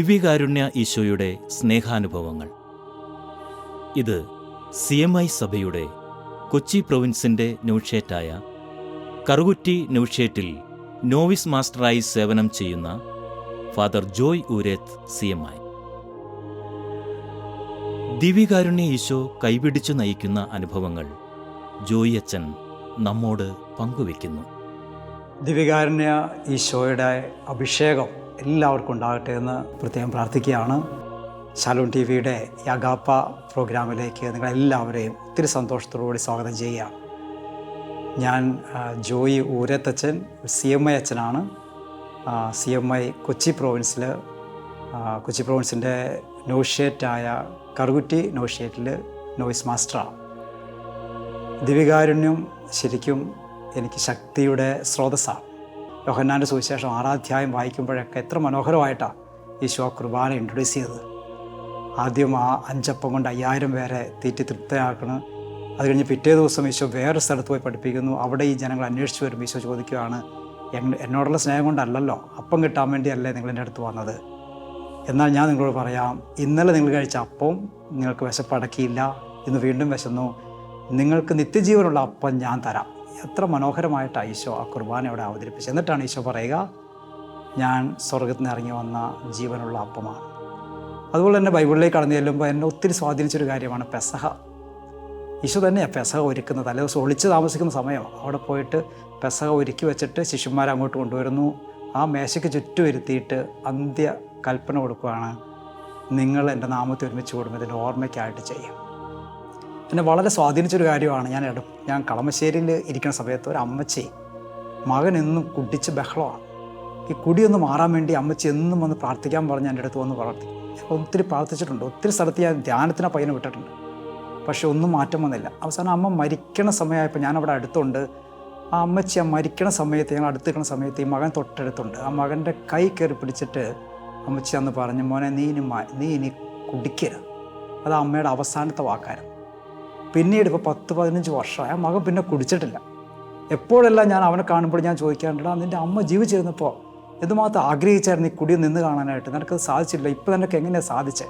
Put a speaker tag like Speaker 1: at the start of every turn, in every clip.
Speaker 1: ദിവ്യകാരുണ്യ ഈശോയുടെ സ്നേഹാനുഭവങ്ങൾ. ഇത് സി എം ഐ സഭയുടെ കൊച്ചി പ്രൊവിൻസിന്റെ ന്യൂഷേറ്റായ കറുകുറ്റി ന്യൂഷേറ്റിൽ നോവിസ് മാസ്റ്ററായി സേവനം ചെയ്യുന്ന father Joy Oorath C M I. ദിവ്യകാരുണ്യ ഈശോ കൈപിടിച്ചു നയിക്കുന്ന അനുഭവങ്ങൾ ജോയി അച്ഛൻ നമ്മോട് പങ്കുവെക്കുന്നു.
Speaker 2: ദിവികാരുണ്യ ഈശോയുടെ അഭിഷേകം എല്ലാവർക്കും ഉണ്ടാകട്ടെ എന്ന് പ്രത്യേകം പ്രാർത്ഥിക്കുകയാണ്. ശാലോൺ ടി വിയുടെ യഗാപ്പ പ്രോഗ്രാമിലേക്ക് നിങ്ങളെല്ലാവരെയും ഒത്തിരി സന്തോഷത്തോടുകൂടി സ്വാഗതം ചെയ്യുകയാണ് ഞാൻ ജോയി ഊരത്തച്ഛൻ സി എം ഐ അച്ഛനാണ്. സി എം ഐ കൊച്ചി പ്രോവിൻസിൽ കൊച്ചി പ്രോവിൻസിന്റെ നോഷ്യേറ്റായ കറുകുറ്റി നോഷ്യേറ്റിൽ നോയിസ് മാസ്റ്ററാണ്. ദിവികാരുണ്യം ശരിക്കും എനിക്ക് ശക്തിയുടെ സ്രോതസ്സാണ്. യോഹന്നാന്റെ സുവിശേഷം ആറാധ്യായം വായിക്കുമ്പോഴൊക്കെ എത്ര മനോഹരമായിട്ടാണ് ഈശോ കുർബാന ഇൻട്രൊഡ്യൂസ് ചെയ്തത്. ആദ്യം ആ അഞ്ചപ്പം കൊണ്ട് അയ്യായിരം പേരെ തീറ്റി തൃപ്തയാക്കണം അത് കഴിഞ്ഞ് പിറ്റേ ദിവസം ഈശോ വേറെ സ്ഥലത്ത് പോയി പഠിപ്പിക്കുന്നു. അവിടെ ഈ ജനങ്ങൾ അന്വേഷിച്ച് വരുമ്പോൾ ഈശോ ചോദിക്കുകയാണ് "എൻ- എന്നോടുള്ള സ്നേഹം കൊണ്ടല്ലല്ലോ? അപ്പം കിട്ടാൻ വേണ്ടിയല്ലേ നിങ്ങൾ എന്റെ അടുത്ത് വന്നത്? എന്നാൽ ഞാൻ നിങ്ങളോട് പറയാം ഇന്നലെ നിങ്ങൾ കഴിച്ച അപ്പം നിങ്ങൾക്ക് വിശപ്പടക്കിയില്ല. ഇന്ന് വീണ്ടും വിശന്നു നിങ്ങൾക്ക് നിത്യജീവനുള്ള അപ്പം ഞാൻ തരാം. എത്ര മനോഹരമായിട്ട് ഈശോ ആ കുർബാന അവിടെ അവതരിപ്പിച്ചത്. എന്നിട്ടാണ് ഈശോ പറയുക ഞാൻ സ്വർഗത്തിൽ നിന്ന് ഇറങ്ങി വന്ന ജീവനുള്ള അപ്പമാണ്. അതുപോലെ തന്നെ ബൈബിളിലേക്ക് കടന്നു ചെല്ലുമ്പോൾ എന്നെ ഒത്തിരി സ്വാധീനിച്ചൊരു കാര്യമാണ് പെസഹ. ഈശോ തന്നെയാണ് പെസഹ ഒരുക്കുന്നത്. തലേ ദിവസം ഒളിച്ച് താമസിക്കുന്ന സമയം അവിടെ പോയിട്ട് പെസഹ ഒരുക്കി വെച്ചിട്ട് ശിശുമാരെ അങ്ങോട്ട് കൊണ്ടുവരുന്നു. ആ മേശയ്ക്ക് ചുറ്റും ഇരുത്തിയിട്ട് അന്ത്യ കൽപ്പന കൊടുക്കുകയാണ് നിങ്ങൾ എന്റെ നാമത്തെ ഒരുമിച്ച് കൂടുമ്പോൾ ഇതിന്റെ ഓർമ്മയ്ക്കായിട്ട് ചെയ്യും. എന്നെ വളരെ സ്വാധീനിച്ചൊരു കാര്യമാണ് ഞാൻ ഇട ഞാൻ കളമശ്ശേരിയിൽ ഇരിക്കുന്ന സമയത്ത് ഒരു അമ്മച്ചി മകൻ എന്നും കുടിച്ച് ബഹളമാണ്. ഈ കുടിയൊന്ന് മാറാൻ വേണ്ടി അമ്മച്ചി എന്നും വന്ന് പ്രാർത്ഥിക്കാൻ പറഞ്ഞ് എന്റെ അടുത്ത് വന്ന് പ്രാർത്ഥിക്കും ഒത്തിരി പ്രാർത്ഥിച്ചിട്ടുണ്ട്. ഒത്തിരി സ്ഥലത്ത് ഞാൻ ധ്യാനത്തിന് പയ്യനെ വിട്ടിട്ടുണ്ട്. പക്ഷെ ഒന്നും മാറ്റം വന്നില്ല. അവസാനം അമ്മ മരിക്കണ സമയമായപ്പോൾ ഞാൻ അവിടെ അടുത്തുണ്ട്. ആ അമ്മച്ചി ആ മരിക്കണ സമയത്ത് ഞങ്ങൾ അടുത്തിരിക്കുന്ന സമയത്ത് ഈ മകൻ തൊട്ടടുത്തുണ്ട്. ആ മകന്റെ കൈ കയറി പിടിച്ചിട്ട് അമ്മച്ചി അന്ന് പറഞ്ഞു മോനെ നീ ഇനി നീ ഇനി കുടിക്കരുത്. അത് അമ്മയുടെ അവസാനത്തെ വാക്കായിരുന്നു. പിന്നീട് ഇപ്പോൾ പത്ത് പതിനഞ്ച് വർഷമായി. മകൻ പിന്നെ കുടിച്ചിട്ടില്ല. എപ്പോഴെല്ലാം ഞാൻ അവനെ കാണുമ്പോൾ ഞാൻ ചോദിക്കാറുണ്ട് നിന്റെ അമ്മ ജീവിച്ചിരുന്നപ്പോൾ എന്തുമാത്രം ആഗ്രഹിച്ചായിരുന്നു ഈ കുടി നിന്ന് കാണാനായിട്ട്? നിനക്കത് സാധിച്ചില്ല ഇപ്പോൾ നിനക്ക് എങ്ങനെയാണ് സാധിച്ചേ?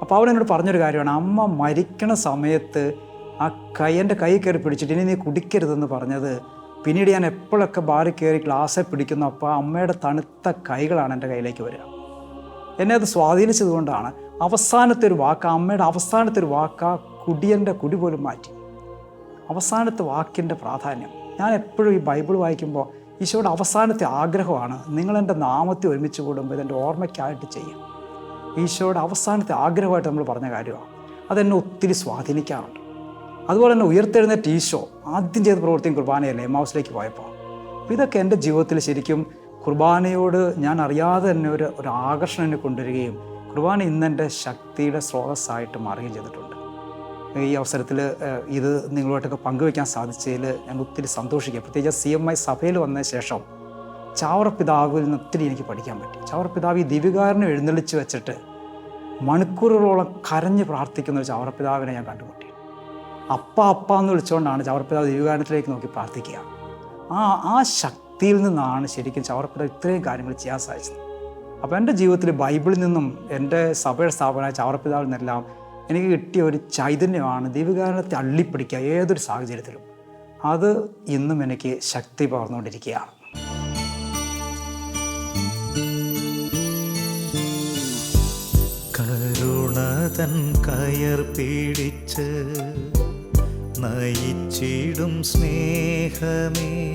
Speaker 2: അപ്പോൾ അവൻ എന്നോട് പറഞ്ഞൊരു കാര്യമാണ് അമ്മ മരിക്കണ സമയത്ത് ആ കൈ എന്റെ കൈ കയറി പിടിച്ചിട്ട് ഇനി നീ കുടിക്കരുതെന്ന് പറഞ്ഞത്. പിന്നീട് ഞാൻ എപ്പോഴൊക്കെ ബാറിൽ കയറി ഗ്ലാസ്സെ പിടിക്കുന്നു അപ്പോൾ അമ്മയുടെ തണുത്ത കൈകളാണ് എന്റെ കയ്യിലേക്ക് വരിക. എന്നെ അത് സ്വാധീനിച്ചതുകൊണ്ടാണ്. അവസാനത്തെ ഒരു വാക്ക് അമ്മയുടെ അവസാനത്തെ ഒരു വാക്ക് ആ കുടിയന്റെ കുടി പോലും മാറ്റി. അവസാനത്തെ വാക്കിന്റെ പ്രാധാന്യം. ഞാൻ എപ്പോഴും ഈ ബൈബിൾ വായിക്കുമ്പോൾ ഈശോയുടെ അവസാനത്തെ ആഗ്രഹമാണ് നിങ്ങളെന്റെ നാമത്തെ ഒരുമിച്ച് കൂടുമ്പോൾ ഇതെന്റെ ഓർമ്മയ്ക്കായിട്ട് ചെയ്യും. ഈശോയുടെ അവസാനത്തെ ആഗ്രഹമായിട്ട് നമ്മൾ പറഞ്ഞ കാര്യമാണ്. അതെന്നെ ഒത്തിരി സ്വാധീനിക്കാറുണ്ട്. അതുപോലെ തന്നെ ഉയർത്തെഴുന്നേറ്റ് ഈശോ ആദ്യം ചെയ്ത പ്രവൃത്തിയും കുർബാനയല്ലേ എമാവസിലേക്ക് പോയപ്പോൾ. അപ്പോൾ ഇതൊക്കെ എന്റെ ജീവിതത്തിൽ ശരിക്കും കുർബാനയോട് ഞാൻ അറിയാതെ തന്നെ ഒരു ഒരു ആകർഷണം എന്നെ കൊണ്ടുവരികയും കുർബാന ഇന്നെന്റെ ശക്തിയുടെ സ്രോതസ്സായിട്ട് മാറുകയും ചെയ്തിട്ടുണ്ട്. ഈ അവസരത്തിൽ ഇത് നിങ്ങളുമായിട്ടൊക്കെ പങ്കുവയ്ക്കാൻ സാധിച്ചതിൽ ഞാൻ ഒത്തിരി സന്തോഷിക്കുക പ്രത്യേകിച്ച് സി എം ഐ സഭയിൽ വന്ന ശേഷം ചാവറപ്പിതാവിൽ നിന്ന് ഒത്തിരി എനിക്ക് പഠിക്കാൻ പറ്റി. ചാവറപ്പിതാവ് ഈ ദിവികാരനെ എഴുന്നള്ളിച്ച് വെച്ചിട്ട് മണിക്കൂറുകളോളം കരഞ്ഞ് പ്രാർത്ഥിക്കുന്ന ഒരു ചാവറപ്പിതാവിനെ ഞാൻ കണ്ടുമുട്ടി. അപ്പ അപ്പ എന്ന് വിളിച്ചുകൊണ്ടാണ് ചാവറപ്പിതാവ് ദിവികാരനത്തിലേക്ക് നോക്കി പ്രാർത്ഥിക്കുക. ആ ആ ശക്തിയിൽ നിന്നാണ് ശരിക്കും ചാവറപ്പിതാവ് ഇത്രയും കാര്യങ്ങൾ ചെയ്യാൻ സാധിച്ചത്. അപ്പോൾ എന്റെ ജീവിതത്തിൽ ബൈബിളിൽ നിന്നും എന്റെ സഭയുടെ സ്ഥാപനമായ ചാവറപ്പിതാവിൽ നിന്നെല്ലാം എനിക്ക് കിട്ടിയ ഒരു ചൈതന്യമാണ് ദൈവകാരണത്തെ അള്ളിപ്പിടിക്കുക ഏതൊരു സാഹചര്യത്തിലും. അത് ഇന്നും എനിക്ക് ശക്തി പകർന്നുകൊണ്ടിരിക്കുകയാണ്.
Speaker 3: കരുണതൻ കയർ നയിച്ചിടും സ്നേഹമേ.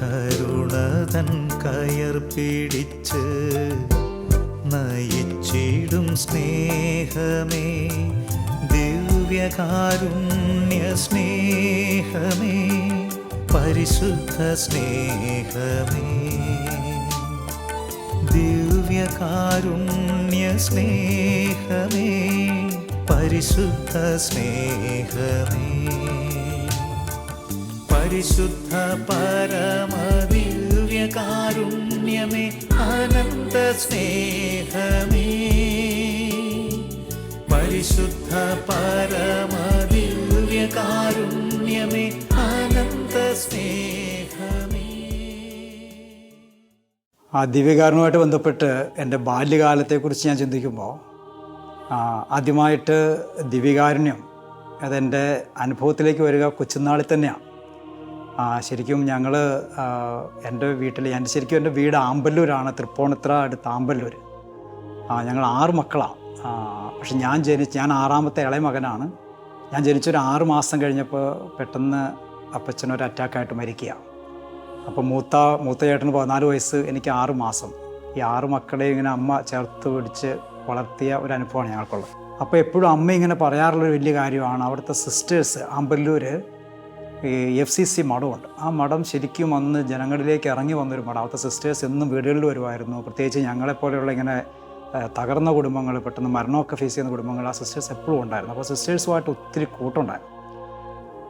Speaker 3: കരുണതൻ കയർ പിടിച്ച് നയിച്ചിടും സ്നേഹമേ. ദിവ്യകാരുണ്യ സ്നേഹമേ. പരിശുദ്ധ സ്നേഹമേ. ദിവ്യകാരുണ്യ സ്നേഹമേ. പരിശുദ്ധ സ്നേഹമേ. പരിശുദ്ധ പരമദിവ്യകാരുണ്യമേ അനന്ത സ്നേഹമേ പരിശുദ്ധ പരമദിവ്യകാരുണ്യമേ അനന്ത സ്നേഹമേ
Speaker 2: ആ ദിവ്യകാരണവുമായിട്ട് ബന്ധപ്പെട്ട് എന്റെ ബാല്യകാലത്തെക്കുറിച്ച് ഞാൻ ചിന്തിക്കുമ്പോൾ ആദ്യമായിട്ട് ദിവ്യകാരുണ്യം അതെന്റെ അനുഭവത്തിലേക്ക് വരിക കൊച്ചുനാളിൽ തന്നെയാണ്. ശരിക്കും ഞങ്ങൾ എന്റെ വീട്ടിൽ എന്റെ ശരിക്കും എന്റെ വീട് ആമ്പല്ലൂരാണ് തൃപ്പൂണിത്ര അടുത്ത് ആമ്പല്ലൂർ ആ, ഞങ്ങൾ ആറ് മക്കളാണ് പക്ഷെ ഞാൻ ജനിച്ച് ഞാൻ ആറാമത്തെ ഇളയ മകനാണ്. ഞാൻ ജനിച്ചൊരു ആറ് മാസം കഴിഞ്ഞപ്പോൾ പെട്ടെന്ന് അപ്പച്ചനൊരു അറ്റാക്കായിട്ട് മരിക്കുക. അപ്പോൾ മൂത്ത മൂത്ത ചേട്ടന് പതിനാല് വയസ്സ് എനിക്ക് ആറ് മാസം. ഈ ആറ് മക്കളെ ഇങ്ങനെ അമ്മ ചേർത്ത് പിടിച്ച് വളർത്തിയ ഒരു അനുഭവമാണ് ഞങ്ങൾക്കുള്ളത്. അപ്പോൾ എപ്പോഴും അമ്മ ഇങ്ങനെ പറയാറുള്ളൊരു വലിയ കാര്യമാണ് അവിടുത്തെ സിസ്റ്റേഴ്സ് ആമ്പല്ലൂർ ഈ എഫ് സി സി മഠമുണ്ട്. ആ മഠം ശരിക്കും അന്ന് ജനങ്ങളിലേക്ക് ഇറങ്ങി വന്നൊരു മഠം. അവിടുത്തെ സിസ്റ്റേഴ്സ് എന്നും വീടുകളിൽ വരുമായിരുന്നു. പ്രത്യേകിച്ച് ഞങ്ങളെപ്പോലെയുള്ള ഇങ്ങനെ തകർന്ന കുടുംബങ്ങൾ പെട്ടെന്ന് മരണമൊക്കെ ഫേസ് ചെയ്യുന്ന കുടുംബങ്ങൾ ആ സിസ്റ്റേഴ്സ് എപ്പോഴും ഉണ്ടായിരുന്നു. അപ്പോൾ സിസ്റ്റേഴ്സുമായിട്ട് ഒത്തിരി കൂട്ടുണ്ടായിരുന്നു.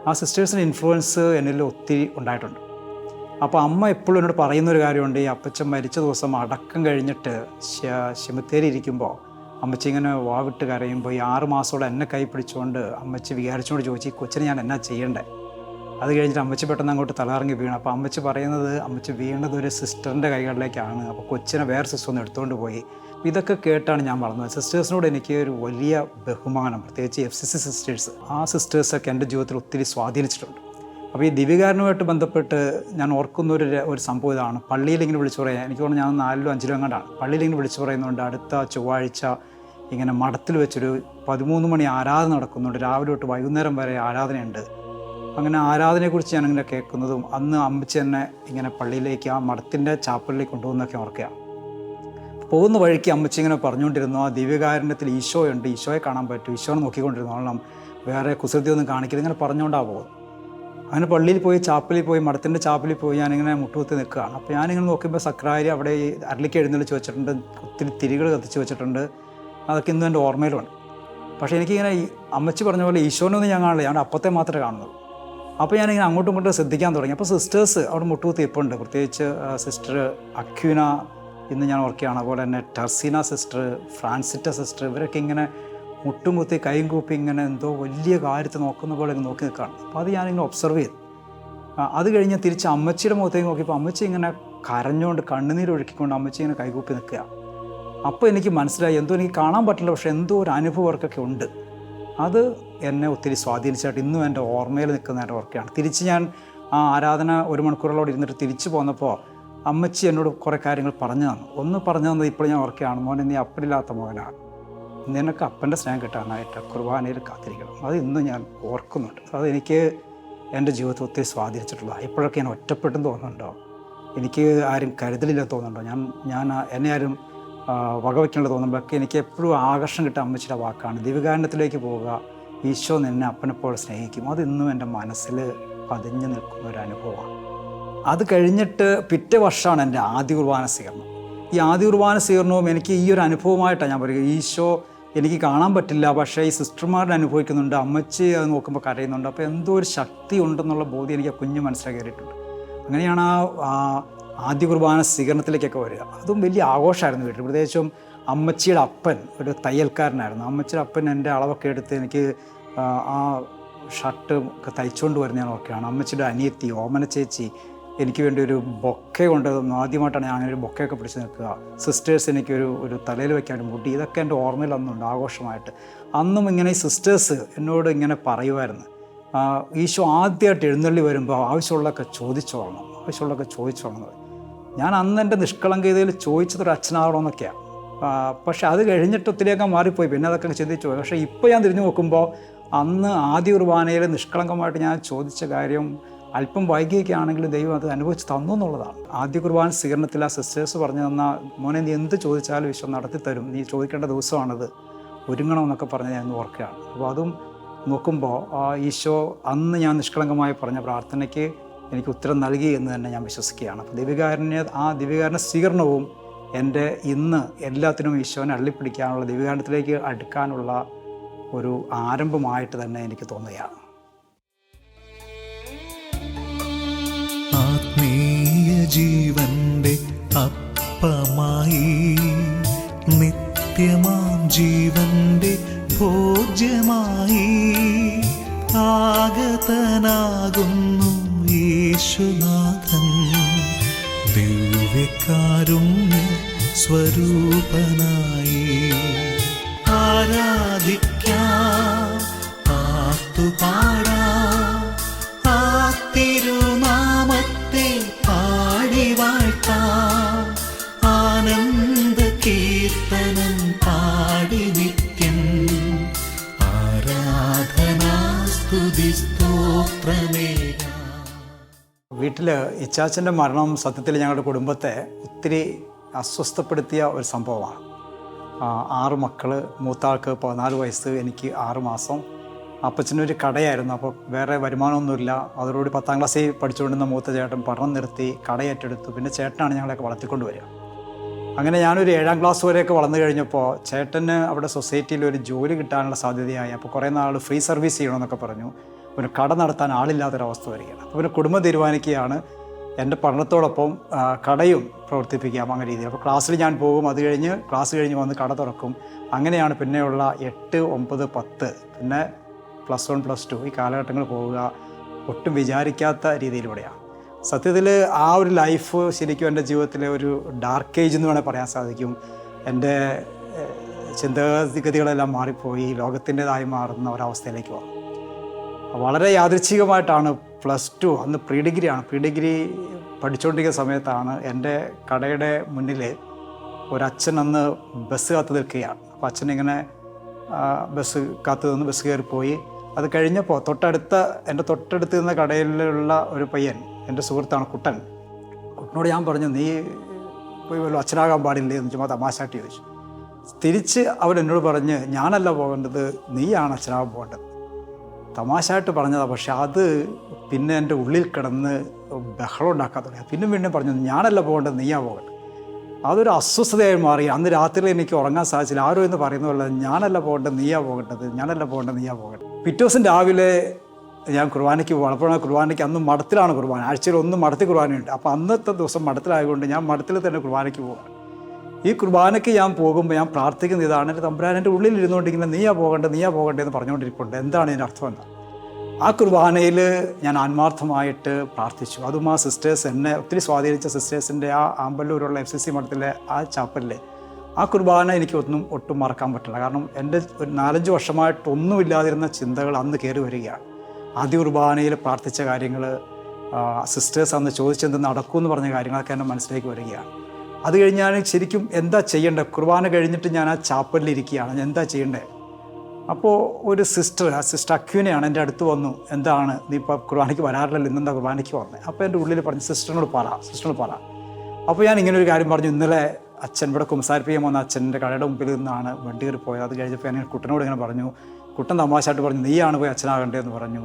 Speaker 2: ആ സിസ്റ്റേഴ്സിന്റെ ഇൻഫ്ലുവൻസ് എന്നിൽ ഒത്തിരി ഉണ്ടായിട്ടുണ്ട്. അപ്പോൾ അമ്മ എപ്പോഴും എന്നോട് പറയുന്ന ഒരു കാര്യമുണ്ട്. ഈ അപ്പച്ചൻ മരിച്ച ദിവസം അടക്കം കഴിഞ്ഞിട്ട് ശിമത്തേരി ഇരിക്കുമ്പോൾ അമ്മച്ചി ഇങ്ങനെ വാവിട്ട് കരയുമ്പോൾ ഈ ആറ് മാസത്തോടെ എന്നെ കൈ പിടിച്ചുകൊണ്ട് അമ്മച്ചി വിചാരിച്ചുകൊണ്ട് ചോദിച്ചു ഈ കൊച്ചിനെ ഞാൻ എന്നാ ചെയ്യണ്ടേ? അത് കഴിഞ്ഞിട്ട് അമ്മച്ചി പെട്ടെന്ന് അങ്ങോട്ട് തലകറങ്ങി വീണു. അപ്പോൾ അമ്മച്ചി പറയുന്നത് അമ്മച്ചി വീണത് ഒരു സിസ്റ്ററിന്റെ കൈകളിലേക്കാണ്. അപ്പോൾ കൊച്ചിനെ വേറെ സിസ്റ്റർ ഒന്ന് എടുത്തുകൊണ്ട് പോയി. ഇതൊക്കെ കേട്ടാണ് ഞാൻ വളർന്നത്. സിസ്റ്റേഴ്സിനോട് എനിക്ക് ഒരു വലിയ ബഹുമാനം പ്രത്യേകിച്ച് എഫ് സി സി സിസ്റ്റേഴ്സ്. ആ സിസ്റ്റേഴ്സൊക്കെ എന്റെ ജീവിതത്തിൽ ഒത്തിരി സ്വാധീനിച്ചിട്ടുണ്ട്. അപ്പോൾ ഈ ദിവികാരനുമായിട്ട് ബന്ധപ്പെട്ട് ഞാൻ ഓർക്കുന്ന ഒരു ഒരു സംഭവം ഇതാണ്. പള്ളിയിൽ ഇങ്ങനെ വിളിച്ചു പറയാം എനിക്ക് തോന്നുന്നു ഞാൻ നാലിലോ അഞ്ചിലോ എങ്ങാണ്ടാണ്. പള്ളിയിൽ ഇങ്ങനെ വിളിച്ചു പറയുന്നുണ്ട് അടുത്ത ചൊവ്വാഴ്ച ഇങ്ങനെ മഠത്തിൽ വെച്ചൊരു പതിമൂന്ന് മണി ആരാധന നടക്കുന്നുണ്ട്. രാവിലെ തൊട്ട് വൈകുന്നേരം വരെ ആരാധനയുണ്ട്. അങ്ങനെ ആരാധനയെക്കുറിച്ച് ഞാനിങ്ങനെ കേൾക്കുന്നതും അന്ന് അമ്മച്ചി തന്നെ ഇങ്ങനെ പള്ളിയിലേക്ക് ആ മഠത്തിന്റെ ചാപ്പലിലേക്ക് കൊണ്ടുപോകുന്നൊക്കെ ഓർക്കുക പോകുന്ന വഴിക്ക് അമ്മച്ചി ഇങ്ങനെ പറഞ്ഞുകൊണ്ടിരുന്നു ആ ദിവ്യകാരുണ്യത്തിൽ ഈശോയുണ്ട് ഈശോയെ കാണാൻ പറ്റും ഈശോനെ നോക്കിക്കൊണ്ടിരുന്നു കാരണം വേറെ കുസൃതിയൊന്നും കാണിക്കരുത് ഇങ്ങനെ പറഞ്ഞുകൊണ്ടാണ് പോകുന്നത്. അങ്ങനെ പള്ളിയിൽ പോയി ചാപ്പലിൽ പോയി മഠത്തിന്റെ ചാപ്പലിൽ പോയി ഞാനിങ്ങനെ മുട്ടുകുത്തി നിൽക്കുകയാണ്. അപ്പോൾ ഞാനിങ്ങനെ നോക്കുമ്പോൾ സക്രാരി അവിടെ ഈ അരളിക്ക് എഴുന്നള്ളിച്ച് വെച്ചിട്ടുണ്ട് ഒത്തിരി തിരികൾ കത്തിച്ച് വെച്ചിട്ടുണ്ട് അതൊക്കെ ഇന്നും എന്റെ ഓർമ്മയിലുണ്ട്. പക്ഷേ എനിക്കിങ്ങനെ ഈ അമ്മച്ചി പറഞ്ഞ പോലെ ഈശോനൊന്നും ഞാൻ കാണില്ല ഞാൻ അപ്പത്തെ മാത്രമേ കാണുന്നുള്ളൂ. അപ്പോൾ ഞാനിങ്ങനെ അങ്ങോട്ടും ഇങ്ങോട്ടും ശ്രദ്ധിക്കാൻ തുടങ്ങി. അപ്പോൾ സിസ്റ്റേഴ്സ് അവിടെ മുട്ടുകുത്തി ഇപ്പുണ്ട്. പ്രത്യേകിച്ച് സിസ്റ്റർ അക്യുന ഇന്ന് ഞാൻ ഓർക്കുകയാണ്. അതുപോലെ തന്നെ ടർസീന സിസ്റ്റർ ഫ്രാൻസിറ്റ സിസ്റ്റർ ഇവരൊക്കെ ഇങ്ങനെ മുട്ടുമുത്തി കൈയും കൂപ്പി ഇങ്ങനെ എന്തോ വലിയ കാര്യത്തിൽ നോക്കുന്ന പോലെ നോക്കി നിൽക്കുകയാണ്. അപ്പോൾ അത് ഞാനിങ്ങനെ ഒബ്സർവ് ചെയ്തു. അത് കഴിഞ്ഞ് തിരിച്ച് അമ്മച്ചിയുടെ മുഖത്തേക്ക് നോക്കിയപ്പോൾ അമ്മച്ചി ഇങ്ങനെ കരഞ്ഞുകൊണ്ട് കണ്ണുനീരൊഴുക്കിക്കൊണ്ട് അമ്മച്ചി ഇങ്ങനെ കൈകൂപ്പി നിൽക്കുക അപ്പോൾ എനിക്ക് മനസ്സിലായി എന്തോ എനിക്ക് കാണാൻ പറ്റില്ല പക്ഷേ എന്തോ ഒരു അനുഭവം അവർക്കൊക്കെ ഉണ്ട്. അത് എന്നെ ഒത്തിരി സ്വാധീനിച്ചായിട്ട് ഇന്നും എന്റെ ഓർമ്മയിൽ നിൽക്കുന്ന ഓർക്കുകയാണ് തിരിച്ച് ഞാൻ ആ ആരാധന ഒരു മണിക്കൂറിലോട് ഇരുന്നിട്ട് തിരിച്ചു പോന്നപ്പോൾ അമ്മച്ചി എന്നോട് കുറേ കാര്യങ്ങൾ പറഞ്ഞു തന്നു. ഒന്ന് പറഞ്ഞു തന്നത് ഇപ്പോൾ ഞാൻ ഓർക്കുകയാണ് മോനെ നീ അപ്പനില്ലാത്ത മോനാണ് നിനക്ക് അപ്പന്റെ സ്നേഹം കിട്ടാനായിട്ട് കുർബാനയിൽ കാത്തിരിക്കണം. അത് ഇന്നും ഞാൻ ഓർക്കുന്നുണ്ട്. അത് എനിക്ക് എന്റെ ജീവിതത്തെ ഒത്തിരി സ്വാധീനിച്ചിട്ടുള്ളതാണ് ഇപ്പോഴൊക്കെ ഞാൻ ഒറ്റപ്പെട്ടെന്ന് തോന്നുന്നുണ്ടോ? എനിക്ക് ആരും കരുതലില്ല തോന്നുന്നുണ്ടോ? ഞാൻ ഞാൻ എന്നെ ആരും വകവയ്ക്കേണ്ടത് തോന്നുമ്പോഴൊക്കെ എനിക്ക് എപ്പോഴും ആകർഷണം കിട്ടാൻ അമ്മച്ചിയുടെ വാക്കാണ്. ദിവ്യകാരണത്തിലേക്ക് പോവുക. ഈശോ നിന്നെ അപ്പനെപ്പോൾ സ്നേഹിക്കും. അതിന്നും എന്റെ മനസ്സിൽ പതിഞ്ഞു നിൽക്കുന്ന ഒരു അനുഭവമാണ്. അത് കഴിഞ്ഞിട്ട് പിറ്റേ വർഷമാണ് എന്റെ ആദ്യ കുർബാന സ്വീകരണം. ഈ ആദ്യ കുർബാന സ്വീകരണവും എനിക്ക് ഈ ഒരു അനുഭവമായിട്ടാണ് ഞാൻ പറയുക. ഈശോ എനിക്ക് കാണാൻ പറ്റില്ല പക്ഷേ ഈ സിസ്റ്റർമാരുടെ അനുഭവിക്കുന്നുണ്ട്. അമ്മച്ചി അത് നോക്കുമ്പോൾ കരയുന്നുണ്ട്. അപ്പോൾ എന്തോ ഒരു ശക്തി ഉണ്ടെന്നുള്ള ബോധ്യം എനിക്ക് ആ കുഞ്ഞ് മനസ്സിലാക്കി കയറിയിട്ടുണ്ട് അങ്ങനെയാണ് ആ ആദ്യ കുർബാന സ്വീകരണത്തിലേക്കൊക്കെ വരിക. അതും വലിയ ആഘോഷമായിരുന്നു വീട്ടിൽ. പ്രത്യേകിച്ചും അമ്മച്ചിയുടെ അപ്പൻ ഒരു തയ്യൽക്കാരനായിരുന്നു. അമ്മച്ചിയുടെ അപ്പൻ എന്റെ അളവൊക്കെ എടുത്ത് എനിക്ക് ആ, ഷർട്ട് ഒക്കെ തയ്ച്ചുകൊണ്ട് വരുന്ന ഞാൻ ഓർക്കുകയാണ് അമ്മച്ചിയുടെ അനിയത്തി ഓമന ചേച്ചി എനിക്ക് വേണ്ടി ഒരു ബൊക്കെ കൊണ്ട്. ആദ്യമായിട്ടാണ് ഞാൻ അങ്ങനെ ഒരു ബൊക്കെയൊക്കെ പിടിച്ച് നിൽക്കുക. സിസ്റ്റേഴ്സ് എനിക്കൊരു ഒരു തലയിൽ വെക്കാൻ ഒരു മുടി. ഇതൊക്കെ എന്റെ ഓർമ്മയിൽ അന്നുണ്ട് ആഘോഷമായിട്ട്. അന്നും ഇങ്ങനെ ഈ സിസ്റ്റേഴ്സ് എന്നോട് ഇങ്ങനെ പറയുമായിരുന്നു. ഈശോ ആദ്യമായിട്ട് എഴുന്നള്ളി വരുമ്പോൾ ആവശ്യമുള്ളതൊക്കെ ചോദിച്ചോളണം. ആവശ്യമുള്ളതൊക്കെ ചോദിച്ചോളണം. ഞാൻ അന്ന് എന്റെ നിഷ്കളങ്കതയിൽ ചോദിച്ചത് ഒരു അച്ഛനാവണമെന്നൊക്കെയാണ് പക്ഷെ അത് കഴിഞ്ഞിട്ട് ഒത്തിരിയൊക്കെ മാറിപ്പോയി. പിന്നെ അതൊക്കെ ചിന്തിച്ചു പോയി. പക്ഷേ ഇപ്പോൾ ഞാൻ തിരിഞ്ഞു നോക്കുമ്പോൾ അന്ന് ആദ്യ കുർബാനയിൽ നിഷ്കളങ്കമായിട്ട് ഞാൻ ചോദിച്ച കാര്യം അല്പം വൈകിയൊക്കെ ആണെങ്കിലും ദൈവം അത് അനുഭവിച്ച് തന്നു എന്നുള്ളതാണ്. ആദ്യ കുർബാന സ്വീകരണത്തിൽ ആ സിസ്റ്റേഴ്സ് പറഞ്ഞു തന്ന മോനെ നീ എന്ത് ചോദിച്ചാലും വിശ്വം നടത്തി തരും. നീ ചോദിക്കേണ്ട ദിവസമാണത്. ഒരുങ്ങണമെന്നൊക്കെ പറഞ്ഞ് ഞാൻ ഓർക്കുകയാണ്. അപ്പോൾ അതും നോക്കുമ്പോൾ ഈശോ അന്ന് ഞാൻ നിഷ്കളങ്കമായി പറഞ്ഞ പ്രാർത്ഥനയ്ക്ക് എനിക്ക് ഉത്തരം നൽകി എന്ന് തന്നെ ഞാൻ വിശ്വസിക്കുകയാണ്. അപ്പോൾ ദിവ്യകാരുണ്യ ആ ദിവ്യകാരുണ്യ സ്വീകരണവും എന്റെ ഇന്ന് എല്ലാത്തിനും ഈശോനെ അള്ളിപ്പിടിക്കാനുള്ള ദിവ്യകാരണത്തിലേക്ക് അടുക്കാനുള്ള ഒരു ആരംഭമായിട്ട് തന്നെ എനിക്ക് തോന്നുകയാണ്.
Speaker 3: ആത്മീയ ജീവന്റെ അപ്പമായി നിത്യമാം ജീവന്റെ ഭോജ്യമായി ആഗതനാകുന്നു. യേശുനാഥൻ ദിവ്യ കാരുണ്യ സ്വരൂപനായി ആരാധിക്കാം
Speaker 2: വീട്ടിൽ ഇച്ചാച്ചന്റെ മരണം സത്യത്തിൽ ഞങ്ങളുടെ കുടുംബത്തെ ഒത്തിരി അസ്വസ്ഥപ്പെടുത്തിയ ഒരു സംഭവമാണ്. ആറ് മക്കൾ മൂത്താൾക്ക് പതിനാല് വയസ്സ് എനിക്ക് ആറ് മാസം. അപ്പച്ചനൊരു കടയായിരുന്നു അപ്പോൾ വേറെ വരുമാനമൊന്നുമില്ല. അതോടുകൂടി പത്താം ക്ലാസ്സിൽ പഠിച്ചുകൊണ്ടിരുന്ന മൂത്ത ചേട്ടൻ പഠനം നിർത്തി കടയേറ്റെടുത്തു. പിന്നെ ചേട്ടനാണ് ഞങ്ങളെയൊക്കെ വളർത്തിക്കൊണ്ട് വരിക. അങ്ങനെ ഞാനൊരു ഏഴാം ക്ലാസ് വരെയൊക്കെ വളർന്നു കഴിഞ്ഞപ്പോൾ ചേട്ടന് അവിടെ സൊസൈറ്റിയിൽ ഒരു ജോലി കിട്ടാനുള്ള സാധ്യതയായി. അപ്പോൾ കുറേ നാൾ ഫ്രീ സർവീസ് ചെയ്യണമെന്നൊക്കെ പറഞ്ഞു. ഒരു കട നടത്താൻ ആളില്ലാത്തൊരവസ്ഥ വരികയാണ്. അപ്പോൾ പിന്നെ കുടുംബം തീരുമാനിക്കുകയാണ്. എന്റെ പഠനത്തോടൊപ്പം കടയും പ്രവർത്തിപ്പിക്കാം അങ്ങനെ രീതിയിൽ. അപ്പോൾ ക്ലാസ്സിൽ ഞാൻ പോകും. അത് കഴിഞ്ഞ് ക്ലാസ് കഴിഞ്ഞ് വന്ന് കട തുറക്കും. അങ്ങനെയാണ് പിന്നെയുള്ള എട്ട് ഒമ്പത് പത്ത് പിന്നെ പ്ലസ് വൺ പ്ലസ് ടു ഈ കാലഘട്ടങ്ങൾ പോവുക ഒട്ടും വിചാരിക്കാത്ത രീതിയിലൂടെയാണ്. സത്യത്തിൽ ആ ഒരു ലൈഫ് ശരിക്കും എന്റെ ജീവിതത്തിലെ ഒരു ഡാർക്ക് ഏജ് എന്ന് വേണേൽ പറയാൻ സാധിക്കും. എന്റെ ചിന്താഗതികളെല്ലാം മാറിപ്പോയി. ലോകത്തിന്റെതായി മാറുന്ന ഒരവസ്ഥയിലേക്ക് വന്നു. വളരെ യാദൃച്ഛികമായിട്ടാണ് പ്ലസ് ടു അന്ന് പ്രീ ഡിഗ്രിയാണ് പ്രീ ഡിഗ്രി പഠിച്ചുകൊണ്ടിരിക്കുന്ന സമയത്താണ് എന്റെ കടയുടെ മുന്നിൽ ഒരച്ഛൻ അന്ന് ബസ് കാത്തു നിൽക്കുകയാണ്. അപ്പോൾ അച്ഛൻ ഇങ്ങനെ ബസ് കാത്തു നിന്ന് ബസ് പോയി. അത് കഴിഞ്ഞപ്പോൾ തൊട്ടടുത്ത എന്റെ തൊട്ടടുത്ത് നിന്ന കടയിലുള്ള ഒരു പയ്യൻ എന്റെ സുഹൃത്താണ് കുട്ടൻ. കുട്ടനോട് ഞാൻ പറഞ്ഞു നീ പോയി വല്ല അച്ഛനാകാൻ പാടില്ലേ? എന്ന് ചുമ്മാ തമാശാട്ടി ചോദിച്ചു. തിരിച്ച് അവൻ എന്നോട് പറഞ്ഞ് ഞാനല്ല പോകേണ്ടത് നീയാണ് അച്ഛനാകാൻ പോകേണ്ടത്. തമാശയായിട്ട് പറഞ്ഞതാണ് പക്ഷെ അത് പിന്നെ എന്റെ ഉള്ളിൽ കിടന്ന് ബഹളം ഉണ്ടാക്കാൻ തുടങ്ങി. പിന്നെ വീണ്ടും പറഞ്ഞു ഞാനല്ല പോകേണ്ടത് നീയാ പോകേണ്ടത്. അതൊരു അസ്വസ്ഥതയായി മാറി. അന്ന് രാത്രി എനിക്ക് ഉറങ്ങാൻ സാധിച്ചില്ല. ആരോ എന്ന് പറയുന്ന പോലെ ഞാനല്ല പോകേണ്ടത് നീയാ പോകേണ്ടത് ഞാനല്ല പോകേണ്ടത് നീയാ പോകേണ്ടത്. പിറ്റേ ദിവസം രാവിലെ ഞാൻ കുർബാനയ്ക്ക് വളപ്പുഴ കുർബാനയ്ക്ക് അന്ന് മഠത്തിലാണ് കുർബാന. ആഴ്ചയിൽ ഒന്ന് മഠത്തിൽ കുർബാനയുണ്ട്. അപ്പോൾ അന്നത്തെ ദിവസം മഠത്തിലായതുകൊണ്ട് ഞാൻ മഠത്തിൽ തന്നെ കുർബാനയ്ക്ക് പോകും ഈ കുർബാനയ്ക്ക് ഞാൻ പോകുമ്പോൾ ഞാൻ പ്രാർത്ഥിക്കുന്ന ഇതാണ്. എന്റെ തമ്പുരാൻ എന്റെ ഉള്ളിൽ ഇരുന്നുകൊണ്ടിരിക്കുന്ന നീയാ പോകേണ്ടത് നീയാ പോകേണ്ടതെന്ന് എന്ന് എന്താണ് ഇതിന്റെ അർത്ഥം എന്താ? ആ കുർബാനയിൽ ഞാൻ ആത്മാർത്ഥമായിട്ട് പ്രാർത്ഥിച്ചു. അതും ആ സിസ്റ്റേഴ്സ് എന്നെ ഒത്തിരി സ്വാധീനിച്ച സിസ്റ്റേഴ്സിന്റെ ആ ആമ്പല്ലൂരുള്ള എഫ് സി സി മഠത്തിലെ ആ ചാപ്പലിലെ ആ കുർബാന എനിക്ക് ഒന്നും ഒട്ടും മറക്കാൻ പറ്റില്ല. കാരണം എന്റെ ഒരു നാലഞ്ച് വർഷമായിട്ടൊന്നുമില്ലാതിരുന്ന ചിന്തകൾ അന്ന് കയറി വരികയാണ്. ആദ്യ കുർബാനയിൽ പ്രാർത്ഥിച്ച കാര്യങ്ങൾ സിസ്റ്റേഴ്സ് അന്ന് ചോദിച്ചെന്ത് നടക്കുമെന്ന് പറഞ്ഞ കാര്യങ്ങളൊക്കെ എന്റെ മനസ്സിലേക്ക് വരികയാണ്. അത് കഴിഞ്ഞാൽ ശരിക്കും എന്താ ചെയ്യേണ്ടത്? കുർബാന കഴിഞ്ഞിട്ട് ഞാൻ ആ ചാപ്പലിൽ ഇരിക്കുകയാണ്. ഞാൻ എന്താ ചെയ്യേണ്ടത്? അപ്പോൾ ഒരു സിസ്റ്റർ ആ സിസ്റ്റർ അക്യൂനെയാണ് എന്റെ അടുത്ത് വന്നു. എന്താണ്? നീ ഇപ്പോൾ കുർബാനയ്ക്ക് വരാറില്ലല്ലോ. ഇന്നെന്താ കുർബാനയ്ക്ക് വന്നത് അപ്പോൾ എന്റെ ഉള്ളിൽ പറഞ്ഞു സിസ്റ്ററിനോട് പറ സിസ്റ്ററിനോട് പറ. അപ്പോൾ ഞാൻ ഇങ്ങനെ ഒരു കാര്യം പറഞ്ഞു. ഇന്നലെ അച്ഛൻ ഇവിടെ കുംസാരിപ്പിക്കാൻ വന്ന അച്ഛന്റെ കടയുടെ മുമ്പിൽ നിന്നാണ് വണ്ടി കയറി പോയത്. അത് കഴിഞ്ഞപ്പോൾ ഞാൻ കുട്ടനോട് ഇങ്ങനെ പറഞ്ഞു. കുട്ടൻ തമാശയായിട്ട് പറഞ്ഞു നീയാണ് പോയി അച്ഛനാകേണ്ടതെന്ന് പറഞ്ഞു.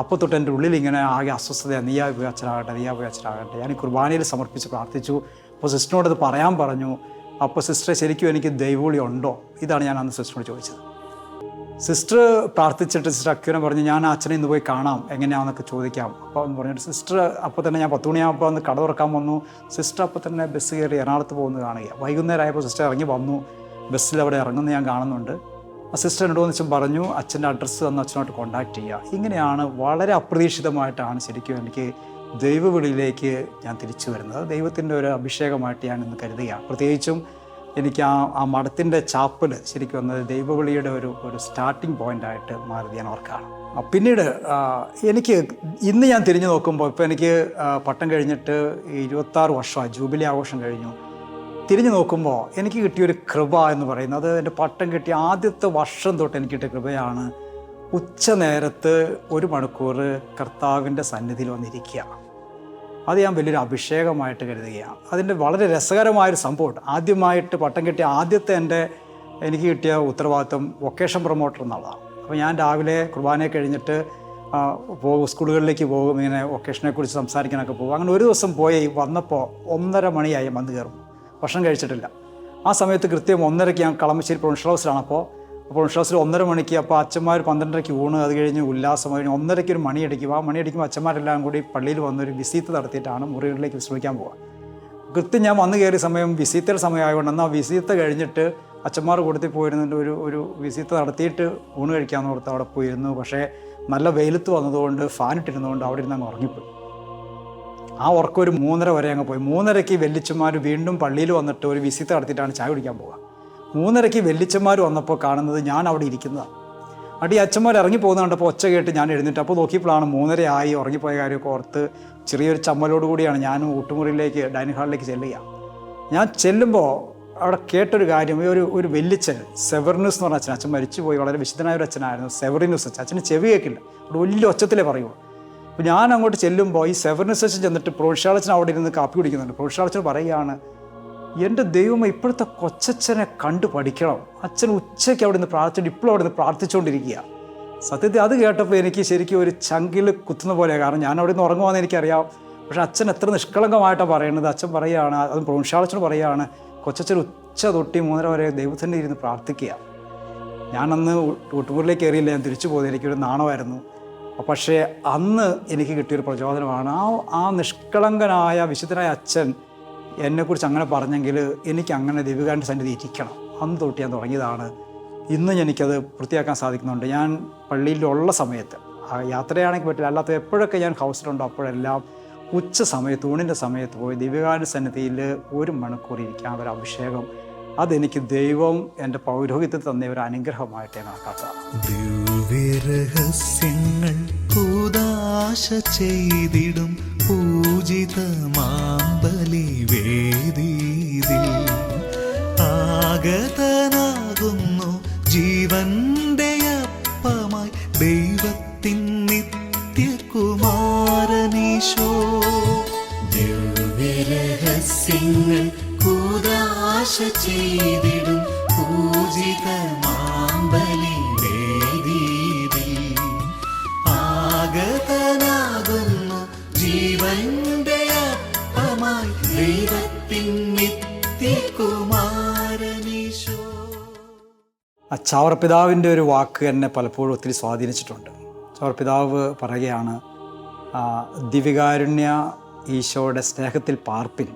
Speaker 2: അപ്പോൾ തൊട്ട് എന്റെ ഉള്ളിൽ ഇങ്ങനെ ആകെ അസ്വസ്ഥതയാണ്. നീയാ പോയി അച്ഛനാകട്ടെ നീയാ പോയി അച്ഛനാകട്ടെ. ഞാൻ കുർബാനയിൽ സമർപ്പിച്ച് പ്രാർത്ഥിച്ചു. അപ്പോൾ സിസ്റ്ററിനോട് അത് പറയാൻ പറഞ്ഞു അപ്പോൾ സിസ്റ്ററെ ശരിക്കും എനിക്ക് ദൈവവിളി ഉണ്ടോ? ഇതാണ് ഞാൻ അന്ന് സിസ്റ്ററിനോട് ചോദിച്ചത്. സിസ്റ്റർ പ്രാർത്ഥിച്ചിട്ട് സിസ്റ്റർ അക്യൂനെ പറഞ്ഞു ഞാൻ അച്ഛനെ ഇന്ന് പോയി കാണാം എങ്ങനെയാണെന്നൊക്കെ ചോദിക്കാം. അപ്പോൾ എന്ന് പറഞ്ഞിട്ട് സിസ്റ്റർ അപ്പോൾ തന്നെ ഞാൻ പത്ത് മണിയാകുമ്പോൾ ഒന്ന് കട തുറക്കാൻ വന്നു. സിസ്റ്റർ അപ്പോൾ തന്നെ ബസ് കയറി എറണാകുളത്ത് പോകുന്നത് കാണുക വൈകുന്നേരം ആയപ്പോൾ സിസ്റ്റർ ഇറങ്ങി വന്നു. ബസ്സിൽ അവിടെ ഇറങ്ങുന്ന ഞാൻ കാണുന്നുണ്ട്. ആ സിസ്റ്റർ എന്നോട് വെച്ചും പറഞ്ഞു അച്ഛന്റെ അഡ്രസ്സ് തന്ന് അച്ഛനോട്ട് കോൺടാക്ട് ചെയ്യുക. ഇങ്ങനെയാണ് വളരെ അപ്രതീക്ഷിതമായിട്ടാണ് ശരിക്കും എനിക്ക് ദൈവവിളിയിലേക്ക് ഞാൻ തിരിച്ചു വരുന്നത്. ദൈവത്തിന്റെ ഒരു അഭിഷേകമായിട്ട് ഞാൻ ഇന്ന് കരുതുകയാണ് പ്രത്യേകിച്ചും എനിക്ക് ആ ആ മഠത്തിന്റെ ചാപ്പൽ ശരിക്കും വന്നത് ദൈവവിളിയുടെ ഒരു ഒരു സ്റ്റാർട്ടിംഗ് പോയിന്റായിട്ട് മാറിയത് ഞാൻ ഓർക്കാണ് പിന്നീട് എനിക്ക് ഇന്ന് ഞാൻ തിരിഞ്ഞു നോക്കുമ്പോൾ ഇപ്പോൾ എനിക്ക് പട്ടം കഴിഞ്ഞിട്ട് ഇരുപത്താറ് വർഷമായി ജൂബിലി ആഘോഷം കഴിഞ്ഞു. തിരിഞ്ഞു നോക്കുമ്പോൾ എനിക്ക് കിട്ടിയൊരു കൃപ എന്ന് പറയുന്നത് എന്റെ പട്ടം കിട്ടിയ ആദ്യത്തെ വർഷം തൊട്ട് എനിക്ക് കിട്ടിയ കൃപയാണ് ഉച്ച നേരത്ത് ഒരു മണിക്കൂർ കർത്താവിന്റെ സന്നിധിയിൽ വന്നിരിക്കുക. അത് ഞാൻ വലിയൊരു അഭിഷേകമായിട്ട് കരുതുകയാണ്. അതിന്റെ വളരെ രസകരമായൊരു സംഭവം ആദ്യമായിട്ട് പട്ടം കിട്ടിയ ആദ്യത്തെ എന്റെ എനിക്ക് കിട്ടിയ ഉത്തരവാദിത്വം വൊക്കേഷൻ പ്രൊമോട്ടർ എന്നുള്ളതാണ്. അപ്പോൾ ഞാൻ രാവിലെ കുർബാനയെ കഴിഞ്ഞിട്ട് പോകും സ്കൂളുകളിലേക്ക് പോകും ഇങ്ങനെ വൊക്കേഷനെ കുറിച്ച് സംസാരിക്കാനൊക്കെ പോകും. അങ്ങനെ ഒരു ദിവസം പോയി വന്നപ്പോൾ ഒന്നര മണിയായി വന്ന് കയറും. ഭക്ഷണം കഴിച്ചിട്ടില്ല. ആ സമയത്ത് കൃത്യം ഒന്നരയ്ക്ക് ഞാൻ കളമശ്ശേരി പ്രൊഫഷണൽ ഹൗസിലാണ്. അപ്പോൾ പ്രൊഫഷണൽ ഹൗസിൽ ഒന്നര മണിക്ക് അപ്പോൾ അച്ഛന്മാർ പന്ത്രണ്ടരയ്ക്ക് ഊണ് അത് കഴിഞ്ഞ് ഉല്ലാസം കഴിഞ്ഞ് ഒന്നരയ്ക്ക് ഒരു മണിയടിക്കും. ആ മണിയടിക്കുമ്പോൾ അച്ഛന്മാരെല്ലാം കൂടി പള്ളിയിൽ വന്നൊരു വിസീത്ത് നടത്തിയിട്ടാണ് മുറികളിലേക്ക് വിശ്രമിക്കാൻ പോവുക. കൃത്യം ഞാൻ വന്നു കയറിയ സമയം വിസീത്തയുടെ സമയമായതുകൊണ്ട് എന്നാൽ വിസീത്ത കഴിഞ്ഞിട്ട് അച്ഛന്മാർ കൂട്ടത്തിൽ പോയിരുന്നിട്ട് ഒരു ഒരു വിസിറ്റ് നടത്തിയിട്ട് ഊണ് കഴിക്കാമെന്ന് ഓർത്ത് അവിടെ പോയിരുന്നു. പക്ഷേ നല്ല വെയിലത്ത് വന്നതുകൊണ്ട് ഫാൻ ഇട്ടിരുന്നതുകൊണ്ട് അവിടെ ഇരുന്ന് അങ്ങ് ഉറങ്ങിപ്പോയി. ആ ഉറക്കം ഒരു മൂന്നര വരെ അങ്ങ് പോയി. മൂന്നരയ്ക്ക് വെല്ലിച്ചുമാർ വീണ്ടും പള്ളിയിൽ വന്നിട്ട് ഒരു വിസിറ്റ് നടത്തിയിട്ടാണ് ചായ കുടിക്കാൻ പോവുക. മൂന്നരയ്ക്ക് വെല്ലിച്ചന്മാർ വന്നപ്പോൾ കാണുന്നത് ഞാൻ അവിടെ ഇരിക്കുന്നതാണ് അടി അച്ഛന്മാർ ഇറങ്ങി പോകുന്ന കണ്ടപ്പോൾ ഒച്ച കേട്ട് ഞാൻ എഴുന്നിട്ട് അപ്പോൾ നോക്കിയപ്പോഴാണ് മൂന്നര ആയി ഉറങ്ങിപ്പോയ കാര്യമൊക്കെ ഓർത്ത് ചെറിയൊരു ചമ്മലോട് കൂടിയാണ് ഞാനും ഊട്ടുമുറിയിലേക്ക് ഡൈനിങ് ഹാളിലേക്ക് ചെല്ലുക. ഞാൻ ചെല്ലുമ്പോൾ അവിടെ കേട്ടൊരു കാര്യം ഈ ഒരു ഒരു വെല്ലിച്ചൻ സെവറിനൂസ് എന്ന് പറഞ്ഞ അച്ഛൻ അച്ഛൻ മരിച്ചുപോയി വളരെ വിശുദ്ധനായ ഒരു അച്ഛനായിരുന്നു സെവറിനൂസ് അച്ഛൻ. അച്ഛന് ചെവി കേൾക്കില്ല. അവിടെ വലിയ ഒച്ചത്തിലേ പറയുള്ളൂ. അപ്പോൾ ഞാൻ അങ്ങോട്ട് ചെല്ലുമ്പോൾ ഈ സെവറിനൂസ് അച്ഛൻ ചെന്നിട്ട് പ്രോത്സാഹനത്തിന് അവിടെ ഇരുന്ന് കാപ്പി കുടിക്കുന്നുണ്ട്. പ്രോത്സാഹനത്തിന് പറയുകയാണ് എന്റെ ദൈവം ഇപ്പോഴത്തെ കൊച്ചച്ഛനെ കണ്ടു പഠിക്കണം. അച്ഛൻ ഉച്ചയ്ക്ക് അവിടെ നിന്ന് പ്രാർത്ഥിച്ചിട്ട് ഇപ്പോഴും അവിടെ നിന്ന് പ്രാർത്ഥിച്ചുകൊണ്ടിരിക്കുക. സത്യത്തിൽ അത് കേട്ടപ്പോൾ എനിക്ക് ശരിക്കും ഒരു ചങ്കിൽ കുത്തുന്ന പോലെ കാരണം ഞാൻ അവിടെ നിന്ന് ഉറങ്ങുവാന്ന് എനിക്കറിയാം. പക്ഷേ അച്ഛൻ എത്ര നിഷ്കളങ്കമായിട്ടാണ് പറയുന്നത്. അച്ഛൻ പറയുകയാണ് അതും പ്രോത്സാഹനത്തിന് പറയുകയാണ് കൊച്ചച്ഛൻ ഉച്ച തൊട്ടി മൂന്നര വരെ ദൈവത്തിന്റെ ഇരുന്ന് പ്രാർത്ഥിക്കുക. ഞാനന്ന് ഊട്ടുപൂരിലേക്ക് കയറിയില്ല ഞാൻ തിരിച്ചു പോകുന്നത് എനിക്കൊരു നാണമായിരുന്നു. പക്ഷേ അന്ന് എനിക്ക് കിട്ടിയൊരു പ്രചോദനമാണ്. ആ ആ നിഷ്കളങ്കനായ വിശുദ്ധനായ അച്ഛൻ എന്നെക്കുറിച്ച് അങ്ങനെ പറഞ്ഞെങ്കിൽ എനിക്ക് അങ്ങനെ ദൈവികാന്റെ സന്നിധി ഇരിക്കണം. അന്ന് തൊട്ട് ഞാൻ തുടങ്ങിയതാണ്. ഇന്ന് എനിക്കത് വൃത്തിയാക്കാൻ സാധിക്കുന്നുണ്ട്. ഞാൻ പള്ളിയിലുള്ള സമയത്ത് യാത്രയാണെങ്കിൽ പറ്റില്ല അല്ലാത്ത എപ്പോഴൊക്കെ ഞാൻ ഹൗസിലുണ്ടോ അപ്പോഴെല്ലാം ഉച്ച സമയത്ത് ഊണിന്റെ സമയത്ത് പോയി ദിവ്യകാരുടെ സന്നിധിയിൽ ഒരു മണിക്കൂർ ഇരിക്കാൻ ഒരു അഭിഷേകം അതെനിക്ക് ദൈവം എന്റെ പൗരോഹിത്യത്തിൽ തന്ന ഒരു അനുഗ്രഹമായിട്ട് കണക്കാക്കാം.
Speaker 3: ചെയ്തിടും പൂജിത ആഗതനാകുന്നു ജീവന്റെ
Speaker 2: ചാവർപിതാവിന്റെ ഒരു വാക്ക് എന്നെ പലപ്പോഴും ഒത്തിരി സ്വാധീനിച്ചിട്ടുണ്ട്. ചാവർപിതാവ് പറയുകയാണ് ദിവികാരുണ്യ ഈശോയുടെ സ്നേഹത്തിൽ പാർപ്പിൻ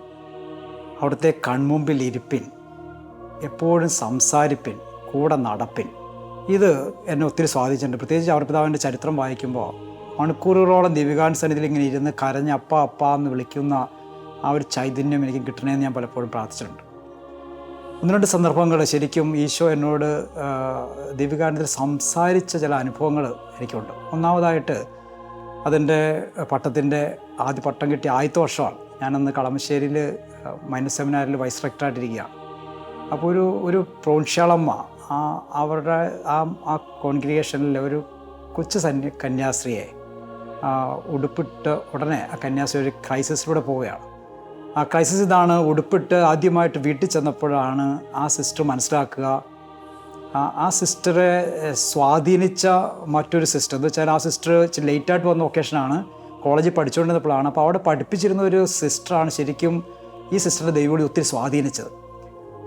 Speaker 2: അവിടുത്തെ കൺമുമ്പിൽ ഇരിപ്പിൻ എപ്പോഴും സംസാരിപ്പിൻ കൂടെ നടപ്പിൻ. ഇത് എന്നെ ഒത്തിരി സ്വാധീനിച്ചിട്ടുണ്ട്. പ്രത്യേകിച്ച് ചാവർപിതാവിന്റെ ചരിത്രം വായിക്കുമ്പോൾ മണിക്കൂറുകളോളം ദിവികാൻ സന്നിധിയിൽ ഇങ്ങനെ ഇരുന്ന് കരഞ്ഞ് അപ്പ അപ്പ എന്ന് വിളിക്കുന്ന ആ ഒരു ചൈതന്യം എനിക്ക് കിട്ടണമെന്ന് ഞാൻ പലപ്പോഴും പ്രാർത്ഥിച്ചിട്ടുണ്ട്. ഒന്ന് രണ്ട് സന്ദർഭങ്ങൾ ശരിക്കും ഈശോ എന്നോട് ദീപികാനന്ദത്തിൽ സംസാരിച്ച ചില അനുഭവങ്ങൾ എനിക്കുണ്ട്. ഒന്നാമതായിട്ട് അതിന്റെ പട്ടത്തിന്റെ ആദ്യ പട്ടം കിട്ടിയ ആദ്യത്തെ വർഷമാണ് ഞാനന്ന് കളമശ്ശേരിയിൽ മൈനസ് സെമിനാറിൽ വൈസ് റെക്ടറായിട്ടിരിക്കുകയാണ്. അപ്പോൾ ഒരു ഒരു പ്രോൺഷ്യാളമ്മ ആ അവരുടെ ആ ആ കോൺഗ്രിഗേഷനിലെ ഒരു കൊച്ചു സന്യ കന്യാസ്ത്രീയെ ഉടുപ്പിട്ട് ഉടനെ ആ കന്യാസ്ത്രീ ഒരു ക്രൈസിസിലൂടെ പോവുകയാണ്. ആ ക്രൈസിസ് ഇതാണ് ഉടുപ്പിട്ട് ആദ്യമായിട്ട് വീട്ടിൽ ചെന്നപ്പോഴാണ് ആ സിസ്റ്റർ മനസ്സിലാക്കുക. ആ- സിസ്റ്ററെ സ്വാധീനിച്ച മറ്റൊരു സിസ്റ്റർ എന്ന് വെച്ചാൽ ആ സിസ്റ്റർ ലേറ്റായിട്ട് വന്ന ഒക്കേഷനാണ് കോളേജിൽ പഠിച്ചുകൊണ്ടിരുന്നപ്പോഴാണ്. അപ്പോൾ അവിടെ പഠിപ്പിച്ചിരുന്ന ഒരു സിസ്റ്ററാണ് ശരിക്കും ഈ സിസ്റ്ററിന്റെ ദൈവവിളി ഒത്തിരി സ്വാധീനിച്ചത്.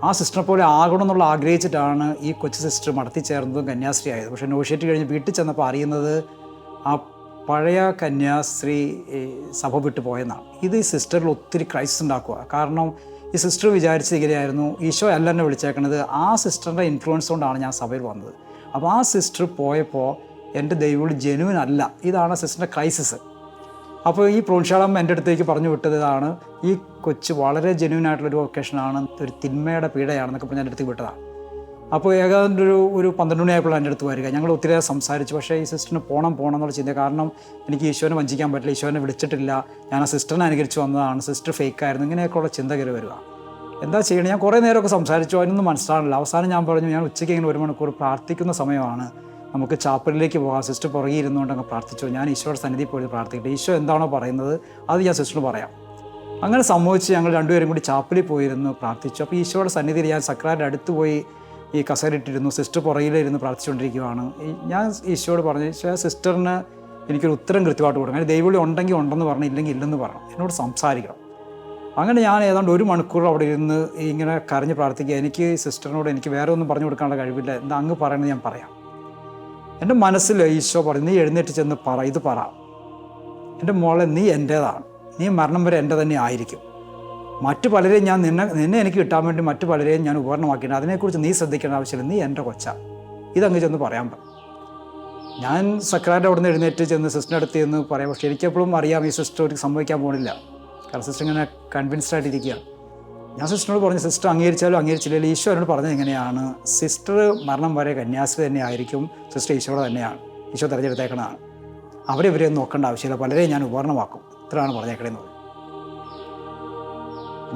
Speaker 2: ആ സിസ്റ്ററെ പോലെ ആകണം എന്നുള്ള ആഗ്രഹിച്ചിട്ടാണ് ഈ കൊച്ചു സിസ്റ്റർ മടത്തി ചേർന്നതും കന്യാസ്ത്രീ ആയത്. പക്ഷേ നോഷിയേറ്റ് കഴിഞ്ഞ് വീട്ടിൽ ചെന്നപ്പോൾ അറിയുന്നത് ആ പഴയ കന്യാസ്ത്രീ സഭ വിട്ടു പോയെന്നാണ് ഇത് ഈ സിസ്റ്ററിൽ ഒത്തിരി ക്രൈസിസ് ഉണ്ടാക്കുക കാരണം ഈ സിസ്റ്റർ വിചാരിച്ചത് ഇങ്ങനെയായിരുന്നു. ഈശോ അല്ല എന്നെ വിളിച്ചേക്കണത്. ആ സിസ്റ്ററിന്റെ ഇൻഫ്ലുവൻസ് കൊണ്ടാണ് ഞാൻ സഭയിൽ വന്നത്. അപ്പോൾ ആ സിസ്റ്റർ പോയപ്പോൾ എന്റെ ദൈവം ജെനുവിൻ അല്ല ഇതാണ് സിസ്റ്ററിന്റെ ക്രൈസിസ് അപ്പോൾ ഈ പ്രോൺശാളം എന്റെ അടുത്തേക്ക് പറഞ്ഞു വിട്ടത് ഇതാണ്. ഈ കൊച്ച് വളരെ ജെനുവിൻ ആയിട്ടുള്ളൊരു ഒക്കേഷനാണ് ഒരു തിന്മയുടെ പീഡയാണെന്നൊക്കെ പറഞ്ഞ് എന്റെ അടുത്തേക്ക് വിട്ടതാണ് അപ്പോൾ ഏകാണ്ട് ഒരു ഒരു പന്ത്രണ്ട് മണിയായപ്പോൾ എന്റെ അടുത്ത് വരിക. ഞങ്ങൾ ഒത്തിരി സംസാരിച്ചു. പക്ഷേ ഈ സിസ്റ്ററിന് പോകണം പോകണം എന്നുള്ള ചിന്ത. കാരണം എനിക്ക് ഈശോനെ വഞ്ചിക്കാൻ പറ്റില്ല. ഈശോനെ വിളിച്ചിട്ടില്ല. ഞാൻ ആ സിസ്റ്ററിനെ അനുകരിച്ച് വന്നതാണ്. സിസ്റ്റർ ഫേക്കായിരുന്നു. ഇങ്ങനെയൊക്കെയുള്ള ചിന്ത കയറി വരിക. എന്താ ചെയ്യണം? ഞാൻ കുറേ നേരമൊക്കെ സംസാരിച്ചു. അതിനൊന്നും മനസ്സിലാണില്ല അവസാനം ഞാൻ പറഞ്ഞു ഞാൻ ഉച്ചയ്ക്ക് ഇങ്ങനെ ഒരു മണിക്കൂർ പ്രാർത്ഥിക്കുന്ന സമയമാണ്. നമുക്ക് ചാപ്പലിലേക്ക് പോകാം. സിസ്റ്റർ പുറകെ ഇരുന്നുകൊണ്ട് അങ്ങ് പ്രാർത്ഥിച്ചു. ഞാൻ ഈശോയുടെ സന്നിധി പോയി പ്രാർത്ഥിക്കട്ടെ. ഈശോ എന്താണോ പറയുന്നത് അത് ഞാൻ സിസ്റ്ററിന് പറയാം. അങ്ങനെ സംഭവിച്ച് ഞങ്ങൾ രണ്ടുപേരും കൂടി ചാപ്പലിൽ പോയിരുന്നു പ്രാർത്ഥിച്ചു. അപ്പോൾ ഈശോയുടെ സന്നിധിയിൽ ഞാൻ സക്രാരുടെ അടുത്ത് പോയി ഈ കസേരയിട്ടിരുന്നു സിസ്റ്റർ പുറകിലിരുന്ന് പ്രാർത്ഥിച്ചുകൊണ്ടിരിക്കുകയാണ് ഞാൻ ഈശോയോട് പറഞ്ഞു ഈശോ സിസ്റ്ററിന് എനിക്കൊരു ഉത്തരം കൃത്യമായിട്ട് കൊടുക്കണം. അതിന് ദൈവവിളി ഉണ്ടെങ്കിൽ ഉണ്ടെന്ന് പറഞ്ഞു ഇല്ലെങ്കിൽ ഇല്ലെന്ന് പറഞ്ഞു. എന്നോട് സംസാരിക്കണം. അങ്ങനെ ഞാൻ ഏതാണ്ട് ഒരു മണിക്കൂർ അവിടെ ഇരുന്ന് ഇങ്ങനെ കരഞ്ഞ് പ്രാർത്ഥിക്കുക. എനിക്ക് സിസ്റ്ററിനോട് എനിക്ക് വേറെ ഒന്നും പറഞ്ഞു കൊടുക്കാനുള്ള കഴിവില്ല. എന്താ അങ്ങ് പറയണത് ഞാൻ പറയാം. എന്റെ മനസ്സിൽ ഈശോ പറഞ്ഞു നീ എഴുന്നേറ്റ് ചെന്ന് പറ ഇത് പറ. എന്റെ മോളെ നീ എന്റേതാണ്. നീ മരണം വരെ എന്റെ തന്നെ ആയിരിക്കും. മറ്റു പലരെയും ഞാൻ നിന്നെ നിന്നെ എനിക്ക് കിട്ടാൻ വേണ്ടി മറ്റു പലരെയും ഞാൻ ഉപകരണമാക്കിയിട്ടുണ്ട്. അതിനെക്കുറിച്ച് നീ ശ്രദ്ധിക്കേണ്ട ആവശ്യമില്ല. നീ എന്റെ കൊച്ച. ഇതങ്ങ് ചെന്ന് പറയാൻ പറ. ഞാൻ സക്രാന്റെ അവിടെ നിന്ന് എഴുന്നേറ്റ് ചെന്ന് സിസ്റ്ററിന്റെ അടുത്ത് ചെന്ന് പറയാം. പക്ഷേ എനിക്കെപ്പോഴും അറിയാം ഈ സിസ്റ്റർ ഒരു സംഭവിക്കാൻ പോകുന്നില്ല കാരണം സിസ്റ്റർ ഇങ്ങനെ കൺവിൻസ്ഡ് ആയിട്ടിരിക്കുകയാണ് ഞാൻ സിസ്റ്ററിനോട് പറഞ്ഞു സിസ്റ്റർ അംഗീകരിച്ചാലും അംഗീകരിച്ചില്ലെങ്കിലും ഈശോ എന്നോട് പറഞ്ഞത് എങ്ങനെയാണ്? സിസ്റ്റർ മരണം വരെ കന്യാസ്ത്രീ തന്നെ ആയിരിക്കും സിസ്റ്റർ ഈശോയുടെ തന്നെയാണ്. ഈശോ തിരഞ്ഞെടുത്തേക്കണതാണ്. അവരെ ഇവരെ ഒന്നും നോക്കേണ്ട ആവശ്യമില്ല. പലരെയും ഞാൻ ഉപകരണമാക്കും. ഇത്രയാണ് പറഞ്ഞേക്കണേന്ന് പറഞ്ഞു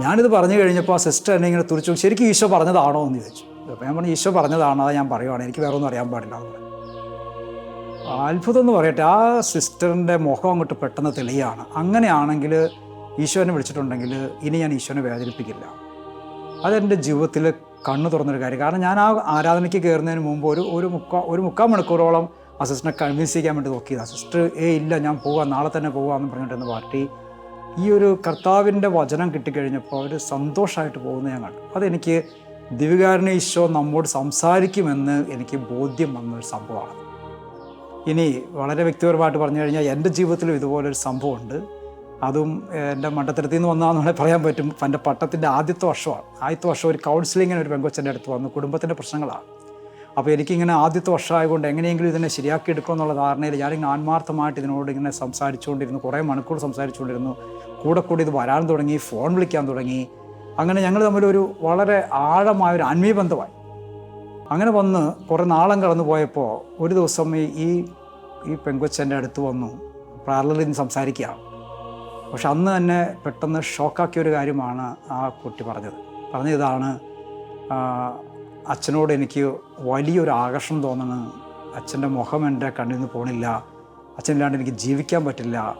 Speaker 2: ഞാനിത് പറഞ്ഞു കഴിഞ്ഞപ്പോൾ ആ സിസ്റ്റർ എന്നെ ഇങ്ങനെ തുറിച്ചു ശരിക്കും ഈശോ പറഞ്ഞതാണോ? എന്ന് ചോദിച്ചു. അപ്പോൾ ഞാൻ പറഞ്ഞു ഈശോ പറഞ്ഞതാണോ ഞാൻ പറയുവാണ്. എനിക്ക് വേറെ ഒന്നും അറിയാൻ പാടില്ല. എന്ന് പറഞ്ഞു. അത്ഭുതം എന്ന് പറയട്ടെ ആ സിസ്റ്ററിന്റെ മുഖം അങ്ങോട്ട് പെട്ടെന്ന് തെളിയാണ്. അങ്ങനെയാണെങ്കിൽ ഈശോനെ വിളിച്ചിട്ടുണ്ടെങ്കിൽ ഇനി ഞാൻ ഈശോനെ വേദനിപ്പിക്കില്ല. അതെന്റെ ജീവിതത്തിൽ കണ്ണു തുറന്നൊരു കാര്യം. കാരണം ഞാൻ ആ ആരാധനയ്ക്ക് കയറുന്നതിന് മുമ്പ് ഒരു ഒരു മുക്കാ ഒരു മുക്കാൽ മണിക്കൂറോളം ആ സിസ്റ്ററിനെ കൺവിൻസ് ചെയ്യാൻ വേണ്ടി നോക്കിയതാണ് സിസ്റ്റർ ഏ ഇല്ല ഞാൻ പോവാം നാളെ തന്നെ പോവാമെന്ന് പറഞ്ഞിട്ടുണ്ടെന്ന് പാർട്ടി ഈ ഒരു കർത്താവിന്റെ വചനം കിട്ടിക്കഴിഞ്ഞപ്പോൾ അവർ സന്തോഷമായിട്ട് പോകുന്ന ഞാൻ കണ്ടു. അതെനിക്ക് ദിവികാരനെ ഈശോ നമ്മോട് സംസാരിക്കുമെന്ന് എനിക്ക് ബോധ്യം വന്നൊരു സംഭവമാണ്. ഇനി വളരെ വ്യക്തിപരമായിട്ട് പറഞ്ഞു കഴിഞ്ഞാൽ എന്റെ ജീവിതത്തിലും ഇതുപോലൊരു സംഭവമുണ്ട്. അതും എന്റെ മണ്ടത്തരത്തിൽ നിന്ന് വേണമെങ്കിൽ പറയാൻ പറ്റും. എന്റെ പട്ടത്തിന്റെ ആദ്യത്തെ വർഷമാണ്. ആദ്യത്തെ വർഷം ഒരു കൗൺസിലിങ്ങിന് ഒരു പെങ്കൊച്ചന്റെ അടുത്ത് വന്നു. കുടുംബത്തിന്റെ പ്രശ്നങ്ങളാണ്. അപ്പോൾ എനിക്കിങ്ങനെ ആദ്യത്തെ വർഷമായതുകൊണ്ട് എങ്ങനെയെങ്കിലും ഇതിനെ ശരിയാക്കി എടുക്കുക എന്നുള്ള ധാരണയിൽ ഞാനിങ്ങനെ ആത്മാർത്ഥമായിട്ട് ഇതിനോട് ഇങ്ങനെ സംസാരിച്ചുകൊണ്ടിരുന്നു. കുറേ മണിക്കൂർ സംസാരിച്ചുകൊണ്ടിരുന്നു. കൂടെ കൂടി ഇത് വരാൻ തുടങ്ങി ഫോൺ വിളിക്കാൻ തുടങ്ങി. അങ്ങനെ ഞങ്ങൾ തമ്മിലൊരു വളരെ ആഴമായ ഒരു ആത്മീയ ബന്ധമായി. അങ്ങനെ വന്ന് കുറേ നാളം കടന്നു പോയപ്പോൾ ഒരു ദിവസം ഈ ഈ പെങ്കൊച്ചന്റെ അടുത്ത് വന്നു പാർലറിൽ നിന്ന് സംസാരിക്കുകയാണ്. പക്ഷെ അന്ന് തന്നെ പെട്ടെന്ന് ഷോക്കാക്കിയ ഒരു കാര്യമാണ് ആ കുട്ടി പറഞ്ഞത്. പറഞ്ഞതാണ് അച്ഛനോട് എനിക്ക് വലിയൊരു ആകർഷണം തോന്നണം അച്ഛന്റെ മുഖം എന്റെ കണ്ണിൽ നിന്ന് പോണില്ല. അച്ഛനില്ലാണ്ട് എനിക്ക് ജീവിക്കാൻ പറ്റില്ല.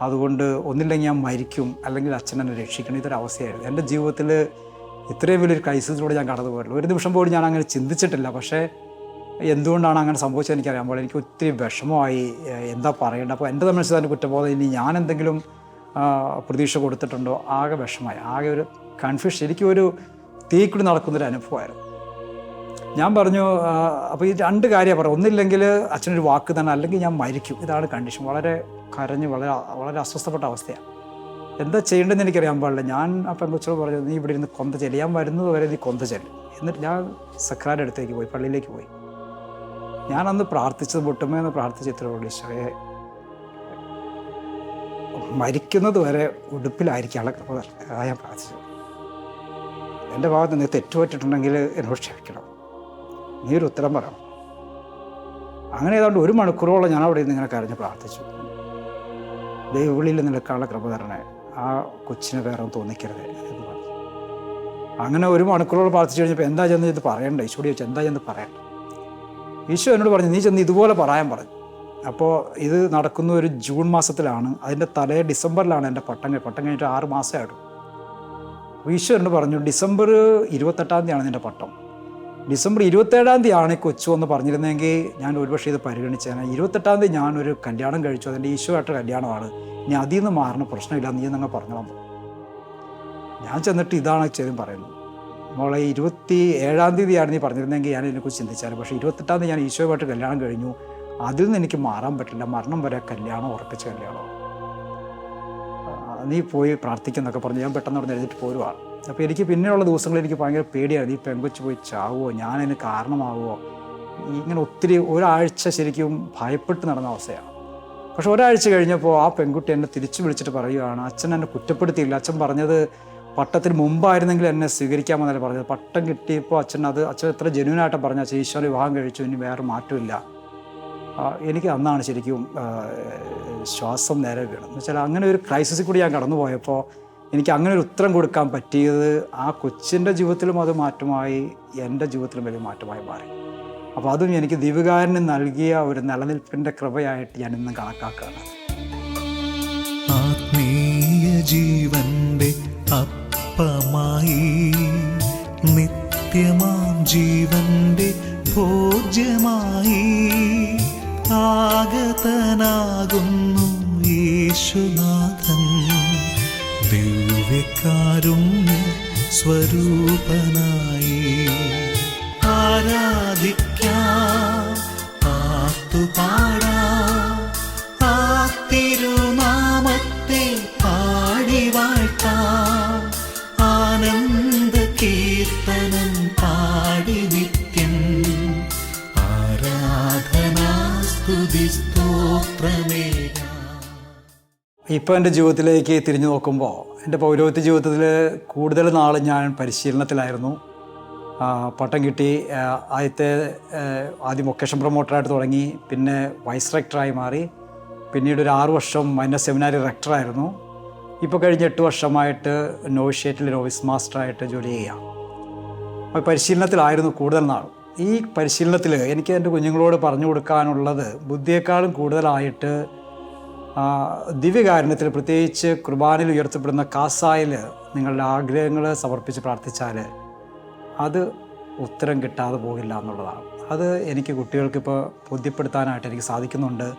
Speaker 2: അതുകൊണ്ട് ഒന്നില്ലെങ്കിൽ ഞാൻ മരിക്കും. അല്ലെങ്കിൽ അച്ഛൻ എന്നെ രക്ഷിക്കണം. ഇതൊരു അവസ്ഥയായിരുന്നു. എന്റെ ജീവിതത്തിൽ ഇത്രയും വലിയൊരു ക്രൈസിസിലൂടെ ഞാൻ കടന്നു പോയിട്ടില്ല ഒരു നിമിഷം പോലും ഞാൻ അങ്ങനെ ചിന്തിച്ചിട്ടില്ല. പക്ഷേ എന്തുകൊണ്ടാണ് അങ്ങനെ സംഭവിച്ചത് എനിക്കറിയാൻ പോലെ എനിക്ക് ഒത്തിരി വിഷമമായി. എന്താ പറയേണ്ടത്? അപ്പോൾ എന്റെ മനസ്സിൽ തന്നെ കുറ്റബോധം ഇനി ഞാൻ എന്തെങ്കിലും പ്രതീക്ഷ കൊടുത്തിട്ടുണ്ടോ? ആകെ വിഷമായി ആകെ ഒരു കൺഫ്യൂഷൻ എനിക്കൊരു തീക്കുടി നടക്കുന്നൊരു അനുഭവമായിരുന്നു. ഞാൻ പറഞ്ഞു അപ്പോൾ ഈ രണ്ട് കാര്യമാണ് പറയാം ഒന്നില്ലെങ്കിൽ അച്ഛനൊരു വാക്ക് തന്നെ അല്ലെങ്കിൽ ഞാൻ മരിക്കും. ഇതാണ് കണ്ടീഷൻ വളരെ കരഞ്ഞ് വളരെ വളരെ അസ്വസ്ഥപ്പെട്ട അവസ്ഥയാണ്. എന്താ ചെയ്യേണ്ടതെന്ന് എനിക്കറിയാൻ പാടില്ല. ഞാൻ ആ പെൺകുച്ചോട് പറഞ്ഞു നീ ഇവിടെ ഇരുന്ന് കൊന്ത ചെല്ലു. ഞാൻ വരുന്നത് വരെ നീ കൊന്ത ചെല്ലു. എന്നിട്ട് ഞാൻ സക്രാന്റെ അടുത്തേക്ക് പോയി പള്ളിയിലേക്ക് പോയി. ഞാൻ അന്ന് പ്രാർത്ഥിച്ചത് പൊട്ടുമേന്ന് പ്രാർത്ഥിച്ച ഇത്രയോട് ഈശോയെ. മരിക്കുന്നത് വരെ ഉടുപ്പിലായിരിക്കാനുള്ള കൃപ. ഞാൻ പ്രാർത്ഥിച്ചത്. എന്റെ ഭാഗത്ത് നിന്ന് തെറ്റുപറ്റിട്ടുണ്ടെങ്കിൽ എന്നോട് ക്ഷമിക്കണം. നീ ഒരു ഉത്തരം പറയണം അങ്ങനെ ഏതാണ്ട് ഒരു മണിക്കൂറോളം ഞാൻ അവിടെ നിന്ന് ഇങ്ങനെ കരഞ്ഞ് പ്രാർത്ഥിച്ചു. ദൈവവിളിയിൽ നിൽക്കാനുള്ള കൃപ തരണേ. ആ കൊച്ചിനെ വേറെ തോന്നിക്കരുത് എന്ന് പറഞ്ഞു. അങ്ങനെ ഒരു മണിക്കൂറോളം പ്രാർത്ഥിച്ചു കഴിഞ്ഞപ്പോൾ എന്താ ചെന്ന് ഇത് പറയണ്ട? ഈശോടി ചോദിച്ചു എന്താ ചെന്ന് പറയണ്ട? ഈശോ എന്നോട് പറഞ്ഞു നീ ചെന്ന് ഇതുപോലെ പറയാൻ പറഞ്ഞു. അപ്പോൾ ഇത് നടക്കുന്ന ഒരു ജൂൺ മാസത്തിലാണ്. അതിന്റെ തലേ ഡിസംബറിലാണ് എന്റെ പട്ടം പട്ടം കഴിഞ്ഞിട്ട് ആറ് മാസമായിട്ടു. ഈശോ എന്നോട് പറഞ്ഞു ഡിസംബർ ഇരുപത്തെട്ടാം തീയതിയാണ് നിന്റെ പട്ടം. ഡിസംബർ ഇരുപത്തേഴാം തീയതിയാണ് കൊച്ചു എന്ന് പറഞ്ഞിരുന്നെങ്കിൽ ഞാൻ ഒരുപക്ഷെ ഇത് പരിഗണിച്ചേനെ ഇരുപത്തെട്ടാം തീയതി ഞാനൊരു കല്യാണം കഴിച്ചു. അതിന്റെ ഈശോയായിട്ട് കല്യാണമാണ്. ഇനി അതിൽ നിന്ന് മാറണ പ്രശ്നമില്ല. നീ എന്നങ്ങ് പറഞ്ഞോളാം. ഞാൻ ചെന്നിട്ട് ഇതാണ് ചെയ്തും പറയുന്നത്. മോളെ ഇരുപത്തി ഏഴാം തീയതിയാണ് നീ പറഞ്ഞിരുന്നെങ്കിൽ ഞാൻ ഇതിനെക്കുറിച്ച് ചിന്തിച്ചാലും പക്ഷേ ഇരുപത്തെട്ടാം തീയതി ഞാൻ ഈശോയുമായിട്ട് കല്യാണം കഴിഞ്ഞു. അതിൽ നിന്ന് എനിക്ക് മാറാൻ പറ്റില്ല. മരണം വരെ കല്യാണം ഉറപ്പിച്ച കല്യാണം നീ പോയി പ്രാർത്ഥിക്കുന്നൊക്കെ പറഞ്ഞ്. ഞാൻ പെട്ടെന്ന് അവിടെ എഴുതിട്ട് പോരുവാണ്. അപ്പോൾ എനിക്ക് പിന്നെയുള്ള ദിവസങ്ങളിൽ എനിക്ക് ഭയങ്കര പേടിയായിരുന്നു ഈ പെങ്കൊച്ച് പോയി ചാവുമോ ഞാനതിന് കാരണമാവുമോ ഇങ്ങനെ ഒത്തിരി ഒരാഴ്ച ശരിക്കും ഭയപ്പെട്ട് നടന്ന അവസ്ഥയാണ്. പക്ഷെ ഒരാഴ്ച കഴിഞ്ഞപ്പോൾ ആ പെൺകുട്ടി എന്നെ തിരിച്ചു വിളിച്ചിട്ട് പറയുകയാണ് അച്ഛൻ എന്നെ കുറ്റപ്പെടുത്തിയില്ല. അച്ഛൻ പറഞ്ഞത് പട്ടത്തിന് മുമ്പായിരുന്നെങ്കിൽ എന്നെ സ്വീകരിക്കാമെന്നല്ല പറഞ്ഞത്. പട്ടം കിട്ടിയപ്പോൾ അച്ഛൻ അത് അച്ഛൻ എത്ര ജെന്യൂനായിട്ട് പറഞ്ഞു അച്ഛൻ ഈശ്വര വിവാഹം കഴിച്ചു ഇനി വേറെ മാറ്റമില്ല. എനിക്ക് അന്നാണ് ശരിക്കും ശ്വാസം നേരെ വീണത്. എന്ന് വെച്ചാൽ അങ്ങനെ ഒരു ക്രൈസിസിൽ കൂടി ഞാൻ കടന്നു പോയപ്പോൾ എനിക്ക് അങ്ങനെ ഒരു ഉത്തരം കൊടുക്കാൻ പറ്റിയത് ആ കൊച്ചിന്റെ ജീവിതത്തിലും അത് മാറ്റമായി എന്റെ ജീവിതത്തിലും വലിയ മാറ്റമായി മാറി. അപ്പോൾ അതും എനിക്ക് ദീപകാരന് നൽകിയ ഒരു നിലനിൽപ്പിന്റെ കൃപയായിട്ട് ഞാൻ ഇന്ന് കണക്കാക്കുകയാണ്.
Speaker 3: ആത്മീയ ജീവന്റെ അപ്പമായി നിത്യമാം ജീവന്റെ ഭോജ്യമായി ആഗതനാകുന്നു യേശുനാഥൻ ദിവ്യകാരുണ്യ സ്വരൂപനായി. ആരാധിക്കാം പാട്ടുപാടാം.
Speaker 2: ഇപ്പോൾ എന്റെ ജീവിതത്തിലേക്ക് തിരിഞ്ഞു നോക്കുമ്പോൾ എന്റെ പൗരോഹിത്യ ജീവിതത്തിൽ കൂടുതൽ നാൾ ഞാൻ പരിശീലനത്തിലായിരുന്നു. പട്ടം കിട്ടി. ആദ്യത്തെ ആദ്യം വൊക്കേഷൻ പ്രൊമോട്ടറായിട്ട് തുടങ്ങി പിന്നെ വൈസ് റെക്ടറായി മാറി. പിന്നീട് ഒരു ആറ് വർഷം മൈനസ് സെമിനാരി റെക്ടറായിരുന്നു. ഇപ്പോൾ കഴിഞ്ഞ എട്ട് വർഷമായിട്ട് നോവിഷ്യേറ്റിൽ നോവിസ് മാസ്റ്ററായിട്ട് ജോലി ചെയ്യുക പരിശീലനത്തിലായിരുന്നു കൂടുതൽ നാൾ. ഈ പരിശീലനത്തിൽ എനിക്ക് എന്റെ കുഞ്ഞുങ്ങളോട് പറഞ്ഞു കൊടുക്കാനുള്ളത് ബുദ്ധിയേക്കാളും കൂടുതലായിട്ട് ദിവ്യകാരുണ്യത്തിൽ പ്രത്യേകിച്ച് കുർബാനയിൽ ഉയർത്തപ്പെടുന്ന കാസായിൽ നിങ്ങളുടെ ആഗ്രഹങ്ങൾ സമർപ്പിച്ച് പ്രാർത്ഥിച്ചാൽ അത് ഉത്തരം കിട്ടാതെ പോകില്ല എന്നുള്ളതാണ്. അത് എനിക്ക് കുട്ടികൾക്കിപ്പോൾ ബോധ്യപ്പെടുത്താനായിട്ട് എനിക്ക് സാധിക്കുന്നുണ്ട്.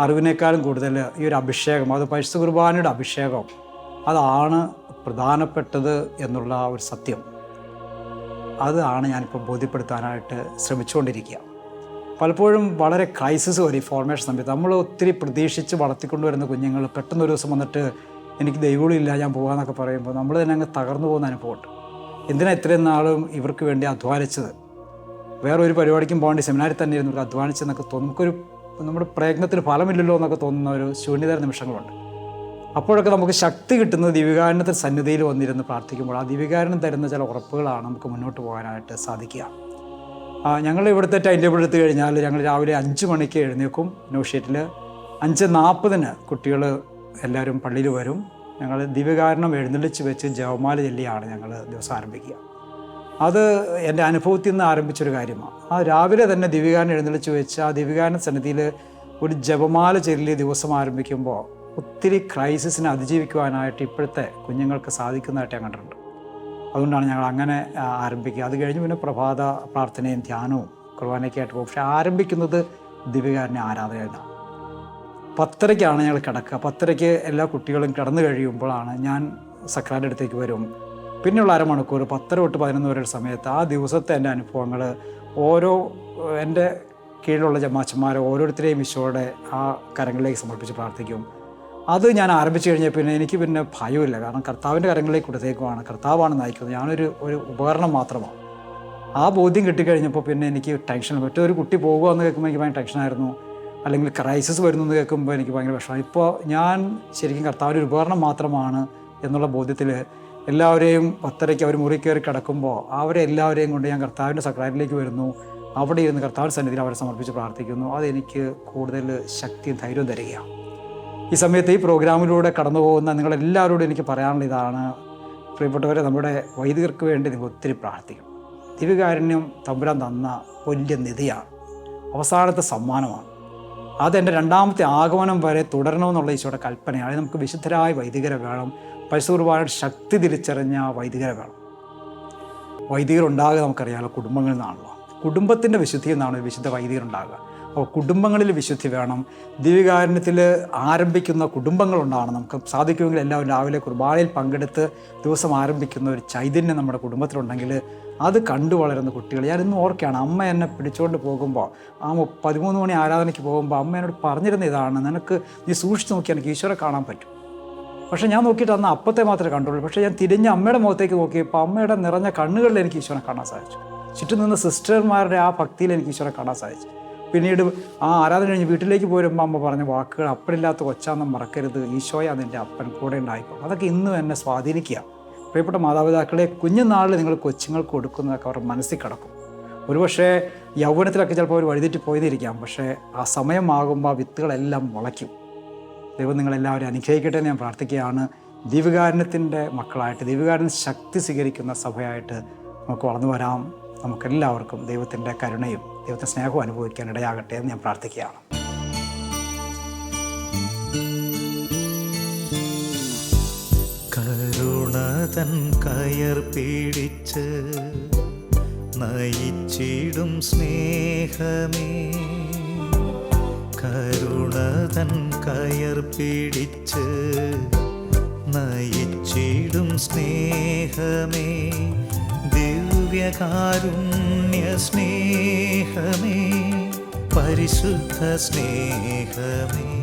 Speaker 2: അറിവിനേക്കാളും കൂടുതൽ ഈ ഒരു അഭിഷേകം അത് പരിശുദ്ധ കുർബാനയുടെ അഭിഷേകം അതാണ് പ്രധാനപ്പെട്ടത് എന്നുള്ള ഒരു സത്യം. അതാണ് ഞാനിപ്പോൾ ബോധ്യപ്പെടുത്താനായിട്ട് ശ്രമിച്ചുകൊണ്ടിരിക്കുക. പലപ്പോഴും വളരെ ക്രൈസിസ് വരും ഈ ഫോർമേഷൻ സമയത്ത്. നമ്മൾ ഒത്തിരി പ്രതീക്ഷിച്ച് വളർത്തിക്കൊണ്ടുവരുന്ന കുഞ്ഞുങ്ങൾ പെട്ടെന്ന് ഒരു ദിവസം വന്നിട്ട് എനിക്ക് ദൈവങ്ങളില്ല ഞാൻ പോകാമെന്നൊക്കെ പറയുമ്പോൾ നമ്മൾ തന്നെ അങ്ങ് തകർന്നു പോകുന്ന അനുഭവമുണ്ട് എന്തിനാ ഇത്രയും നാളും ഇവർക്ക് വേണ്ടി അധ്വാനിച്ചത്? വേറെ ഒരു പരിപാടിക്കും പോകേണ്ടി സെമിനാറിൽ തന്നെ ഇരുന്ന് അധ്വാനിച്ചെന്നൊക്കെ തോന്നും. നമുക്കൊരു നമ്മുടെ പ്രയത്നത്തിന് ഫലമില്ലല്ലോ എന്നൊക്കെ തോന്നുന്ന ഒരു ശൂന്യതര നിമിഷങ്ങളുണ്ട്. അപ്പോഴൊക്കെ നമുക്ക് ശക്തി കിട്ടുന്നത് ദിവ്യകാരണത്തിൽ സന്നിധിയിൽ വന്നിരുന്ന് പ്രാർത്ഥിക്കുമ്പോൾ ആ ദിവ്യകാരണം തരുന്ന ചില ഉറപ്പുകളാണ് നമുക്ക് മുന്നോട്ട് പോകാനായിട്ട് സാധിക്കുക. ഞങ്ങൾ ഇവിടുത്തെ ടൈം ടേബിൾ എടുത്തു കഴിഞ്ഞാൽ ഞങ്ങൾ രാവിലെ അഞ്ച് മണിക്ക് എഴുന്നേക്കും നോഷീറ്റിൽ അഞ്ച് നാൽപ്പതിന് കുട്ടികൾ എല്ലാവരും പള്ളിയിൽ വരും. ഞങ്ങൾ ദിവ്യകാരണം എഴുന്നള്ളിച്ച് വെച്ച് ജവമാല ചൊല്ലിയാണ് ഞങ്ങൾ ദിവസം ആരംഭിക്കുക. അത് എന്റെ അനുഭവത്തിൽ നിന്ന് ആരംഭിച്ചൊരു കാര്യമാണ്. ആ രാവിലെ തന്നെ ദിവ്യകാരൻ എഴുന്നള്ളിച്ച് വെച്ച് ആ ദിവ്യകാരൻ സന്നിധിയിൽ ഒരു ജപമാല ചൊല്ലി ദിവസം ആരംഭിക്കുമ്പോൾ ഒത്തിരി ക്രൈസിസിനെ അതിജീവിക്കുവാനായിട്ട് ഇപ്പോഴത്തെ കുഞ്ഞുങ്ങൾക്ക് സാധിക്കുന്നതായിട്ട് ഞാൻ കണ്ടിട്ടുണ്ട്. അതുകൊണ്ടാണ് ഞങ്ങൾ അങ്ങനെ ആരംഭിക്കുക. അത് കഴിഞ്ഞ് പിന്നെ പ്രഭാത പ്രാർത്ഥനയും ധ്യാനവും കുർബാനയൊക്കെ ആയിട്ട് പോകും. പക്ഷേ ആരംഭിക്കുന്നത് ദിവ്യകാരനെ ആരാധനയാണ് പത്തരയ്ക്കാണ് ഞങ്ങൾ കിടക്കുക. പത്തരയ്ക്ക് എല്ലാ കുട്ടികളും കിടന്നു കഴിയുമ്പോഴാണ് ഞാൻ സക്രാന്റെ അടുത്തേക്ക് വരും. പിന്നെയുള്ള അരമണിക്കൂർ പത്തര തൊട്ട് പതിനൊന്ന് വരെ സമയത്ത് ആ ദിവസത്തെ എന്റെ അനുഭവങ്ങൾ ഓരോ എന്റെ കീഴിലുള്ള ജമാച്ചന്മാരെ ഓരോരുത്തരെയും ഈശോയുടെ ആ കരങ്ങളിലേക്ക് സമർപ്പിച്ച് പ്രാർത്ഥിക്കും. അത് ഞാൻ ആരംഭിച്ചു കഴിഞ്ഞാൽ പിന്നെ എനിക്ക് പിന്നെ ഭയമില്ല. കാരണം കർത്താവിന്റെ കരങ്ങളിലേക്ക് കൊടുത്തേക്കുവാണ്. കർത്താവാണ് നയിക്കുന്നത്. ഞാനൊരു ഒരു ഉപകരണം മാത്രമാണ്. ആ ബോധ്യം കിട്ടിക്കഴിഞ്ഞപ്പോൾ പിന്നെ എനിക്ക് ടെൻഷൻ. മറ്റേ ഒരു കുട്ടി പോകുക എന്ന് കേൾക്കുമ്പോൾ എനിക്ക് ഭയങ്കര ടെൻഷനായിരുന്നു അല്ലെങ്കിൽ ക്രൈസിസ് വരുന്നു എന്ന് കേൾക്കുമ്പോൾ എനിക്ക് ഭയങ്കര വിഷമം ഇപ്പോൾ ഞാൻ ശരിക്കും കർത്താവിന്റെ ഒരു ഉപകരണം മാത്രമാണ് എന്നുള്ള ബോധ്യത്തിൽ എല്ലാവരെയും പത്തരയ്ക്ക് അവർ മുറി കയറി കിടക്കുമ്പോൾ അവരെ എല്ലാവരെയും കൊണ്ട് ഞാൻ കർത്താവിന്റെ സക്രാരിലേക്ക് വരുന്നു. അവിടെ ഇരുന്ന് കർത്താവിന്റെ സന്നിധിയിൽ അവരെ സമർപ്പിച്ച് പ്രാർത്ഥിക്കുന്നു. അതെനിക്ക് കൂടുതൽ ശക്തിയും ധൈര്യവും തരികയാണ്. ഈ സമയത്ത് ഈ പ്രോഗ്രാമിലൂടെ കടന്നു പോകുന്ന നിങ്ങളെല്ലാവരോടും എനിക്ക് പറയാനുള്ള ഇതാണ്. പ്രിയപ്പെട്ടവരെ നമ്മുടെ വൈദികർക്ക് വേണ്ടി നിങ്ങൾ ഒത്തിരി പ്രാർത്ഥിക്കണം. ദിവ്യകാരുണ്യം തമ്പുരാൻ തന്ന വലിയ നിധിയാണ്. അവസാനത്തെ സമ്മാനമാണ്. അതെന്റെ രണ്ടാമത്തെ ആഗമനം വരെ തുടരണമെന്നുള്ള ഈശോയുടെ കൽപ്പനയാണ്. നമുക്ക് വിശുദ്ധരായ വൈദികരെ വേണം. പരിശുദ്ധ ശക്തി തിരിച്ചറിഞ്ഞ വൈദികരെ വേണം. വൈദികരുണ്ടാകുക നമുക്കറിയാമല്ലോ കുടുംബങ്ങളിൽ നിന്നാണല്ലോ. കുടുംബത്തിന്റെ വിശുദ്ധിയിൽ നിന്നാണ് വിശുദ്ധ വൈദികർ ഉണ്ടാകുക അപ്പോൾ കുടുംബങ്ങളിൽ വിശുദ്ധി വേണം. ദിവ്യകാരുണ്യത്തിൽ ആരംഭിക്കുന്ന കുടുംബങ്ങളുണ്ടാണ് നമുക്ക് സാധിക്കുമെങ്കിൽ എല്ലാവരും രാവിലെ കുർബാനയിൽ പങ്കെടുത്ത് ദിവസം ആരംഭിക്കുന്ന ഒരു ചൈതന്യം നമ്മുടെ കുടുംബത്തിലുണ്ടെങ്കിൽ അത് കണ്ടു വളരുന്ന കുട്ടികൾ. ഞാൻ ഇന്നും ഓർക്കുകയാണ് അമ്മ എന്നെ പിടിച്ചുകൊണ്ട് പോകുമ്പോൾ ആ പതിമൂന്ന് മണി ആരാധനയ്ക്ക് പോകുമ്പോൾ അമ്മ എന്നോട് പറഞ്ഞിരുന്ന ഇതാണ് നിനക്ക് നീ സൂക്ഷിച്ച് നോക്കിയാൽ എനിക്ക് ഈശ്വരെ കാണാൻ പറ്റും. പക്ഷേ ഞാൻ നോക്കിയിട്ട് അന്ന് അപ്പത്തെ മാത്രമേ കണ്ടുള്ളൂ. പക്ഷേ ഞാൻ തിരിഞ്ഞ് അമ്മയുടെ മുഖത്തേക്ക് നോക്കിയപ്പോൾ അമ്മയുടെ നിറഞ്ഞ കണ്ണുകളിൽ എനിക്ക് ഈശ്വരനെ കാണാൻ സാധിച്ചു. ചുറ്റും നിന്ന് സിസ്റ്റർമാരുടെ ആ ഭക്തിയിൽ എനിക്ക് ഈശ്വരനെ കാണാൻ സാധിച്ചു. പിന്നീട് ആ ആരാധന കഴിഞ്ഞ് വീട്ടിലേക്ക് പോരുമ്പോൾ അമ്മ പറഞ്ഞ വാക്കുകൾ അപ്പനില്ലാത്ത കൊച്ചാന്നും മറക്കരുത്. ഈശോയ നിന്റെ അപ്പൻ കൂടെ ഉണ്ടായിക്കോളും അതൊക്കെ ഇന്നും എന്നെ സ്വാധീനിക്കുക. പ്രിയപ്പെട്ട മാതാപിതാക്കളെ കുഞ്ഞുനാളിൽ നിങ്ങൾ കൊച്ചുങ്ങൾക്ക് കൊടുക്കുന്നതൊക്കെ അവർ മനസ്സിൽ കിടക്കും. ഒരുപക്ഷേ യൗവനത്തിലൊക്കെ ചിലപ്പോൾ അവർ വഴിതെറ്റി പോയിരിക്കാം പക്ഷേ ആ സമയമാകുമ്പോൾ ആ വിത്തുകളെല്ലാം മുളയ്ക്കും. ദൈവം നിങ്ങളെല്ലാവരും അനുഗ്രഹിക്കട്ടെ എന്ന് ഞാൻ പ്രാർത്ഥിക്കുകയാണ്. ദീപകാരണത്തിന്റെ മക്കളായിട്ട് ദീപകാരൻ ശക്തി സ്വീകരിക്കുന്ന സഭയായിട്ട് നമുക്ക് വളർന്നു വരാം. നമുക്കെല്ലാവർക്കും ദൈവത്തിന്റെ കരുണയും ദൈവത്തിന്റെ സ്നേഹവും അനുഭവിക്കാൻ ഇടയാകട്ടെ എന്ന് ഞാൻ പ്രാർത്ഥിക്കുകയാണ്.
Speaker 3: കരുണതൻ കയർ പിടിച്ച് നയിച്ചിടും സ്നേഹമേ. കരുണതൻ കയർ പിടിച്ച് നയിച്ചിടും സ്നേഹമേ. ദിവ്യകാരുണ്യ സ്നേഹമേ പരിശുദ്ധ സ്നേഹമേ.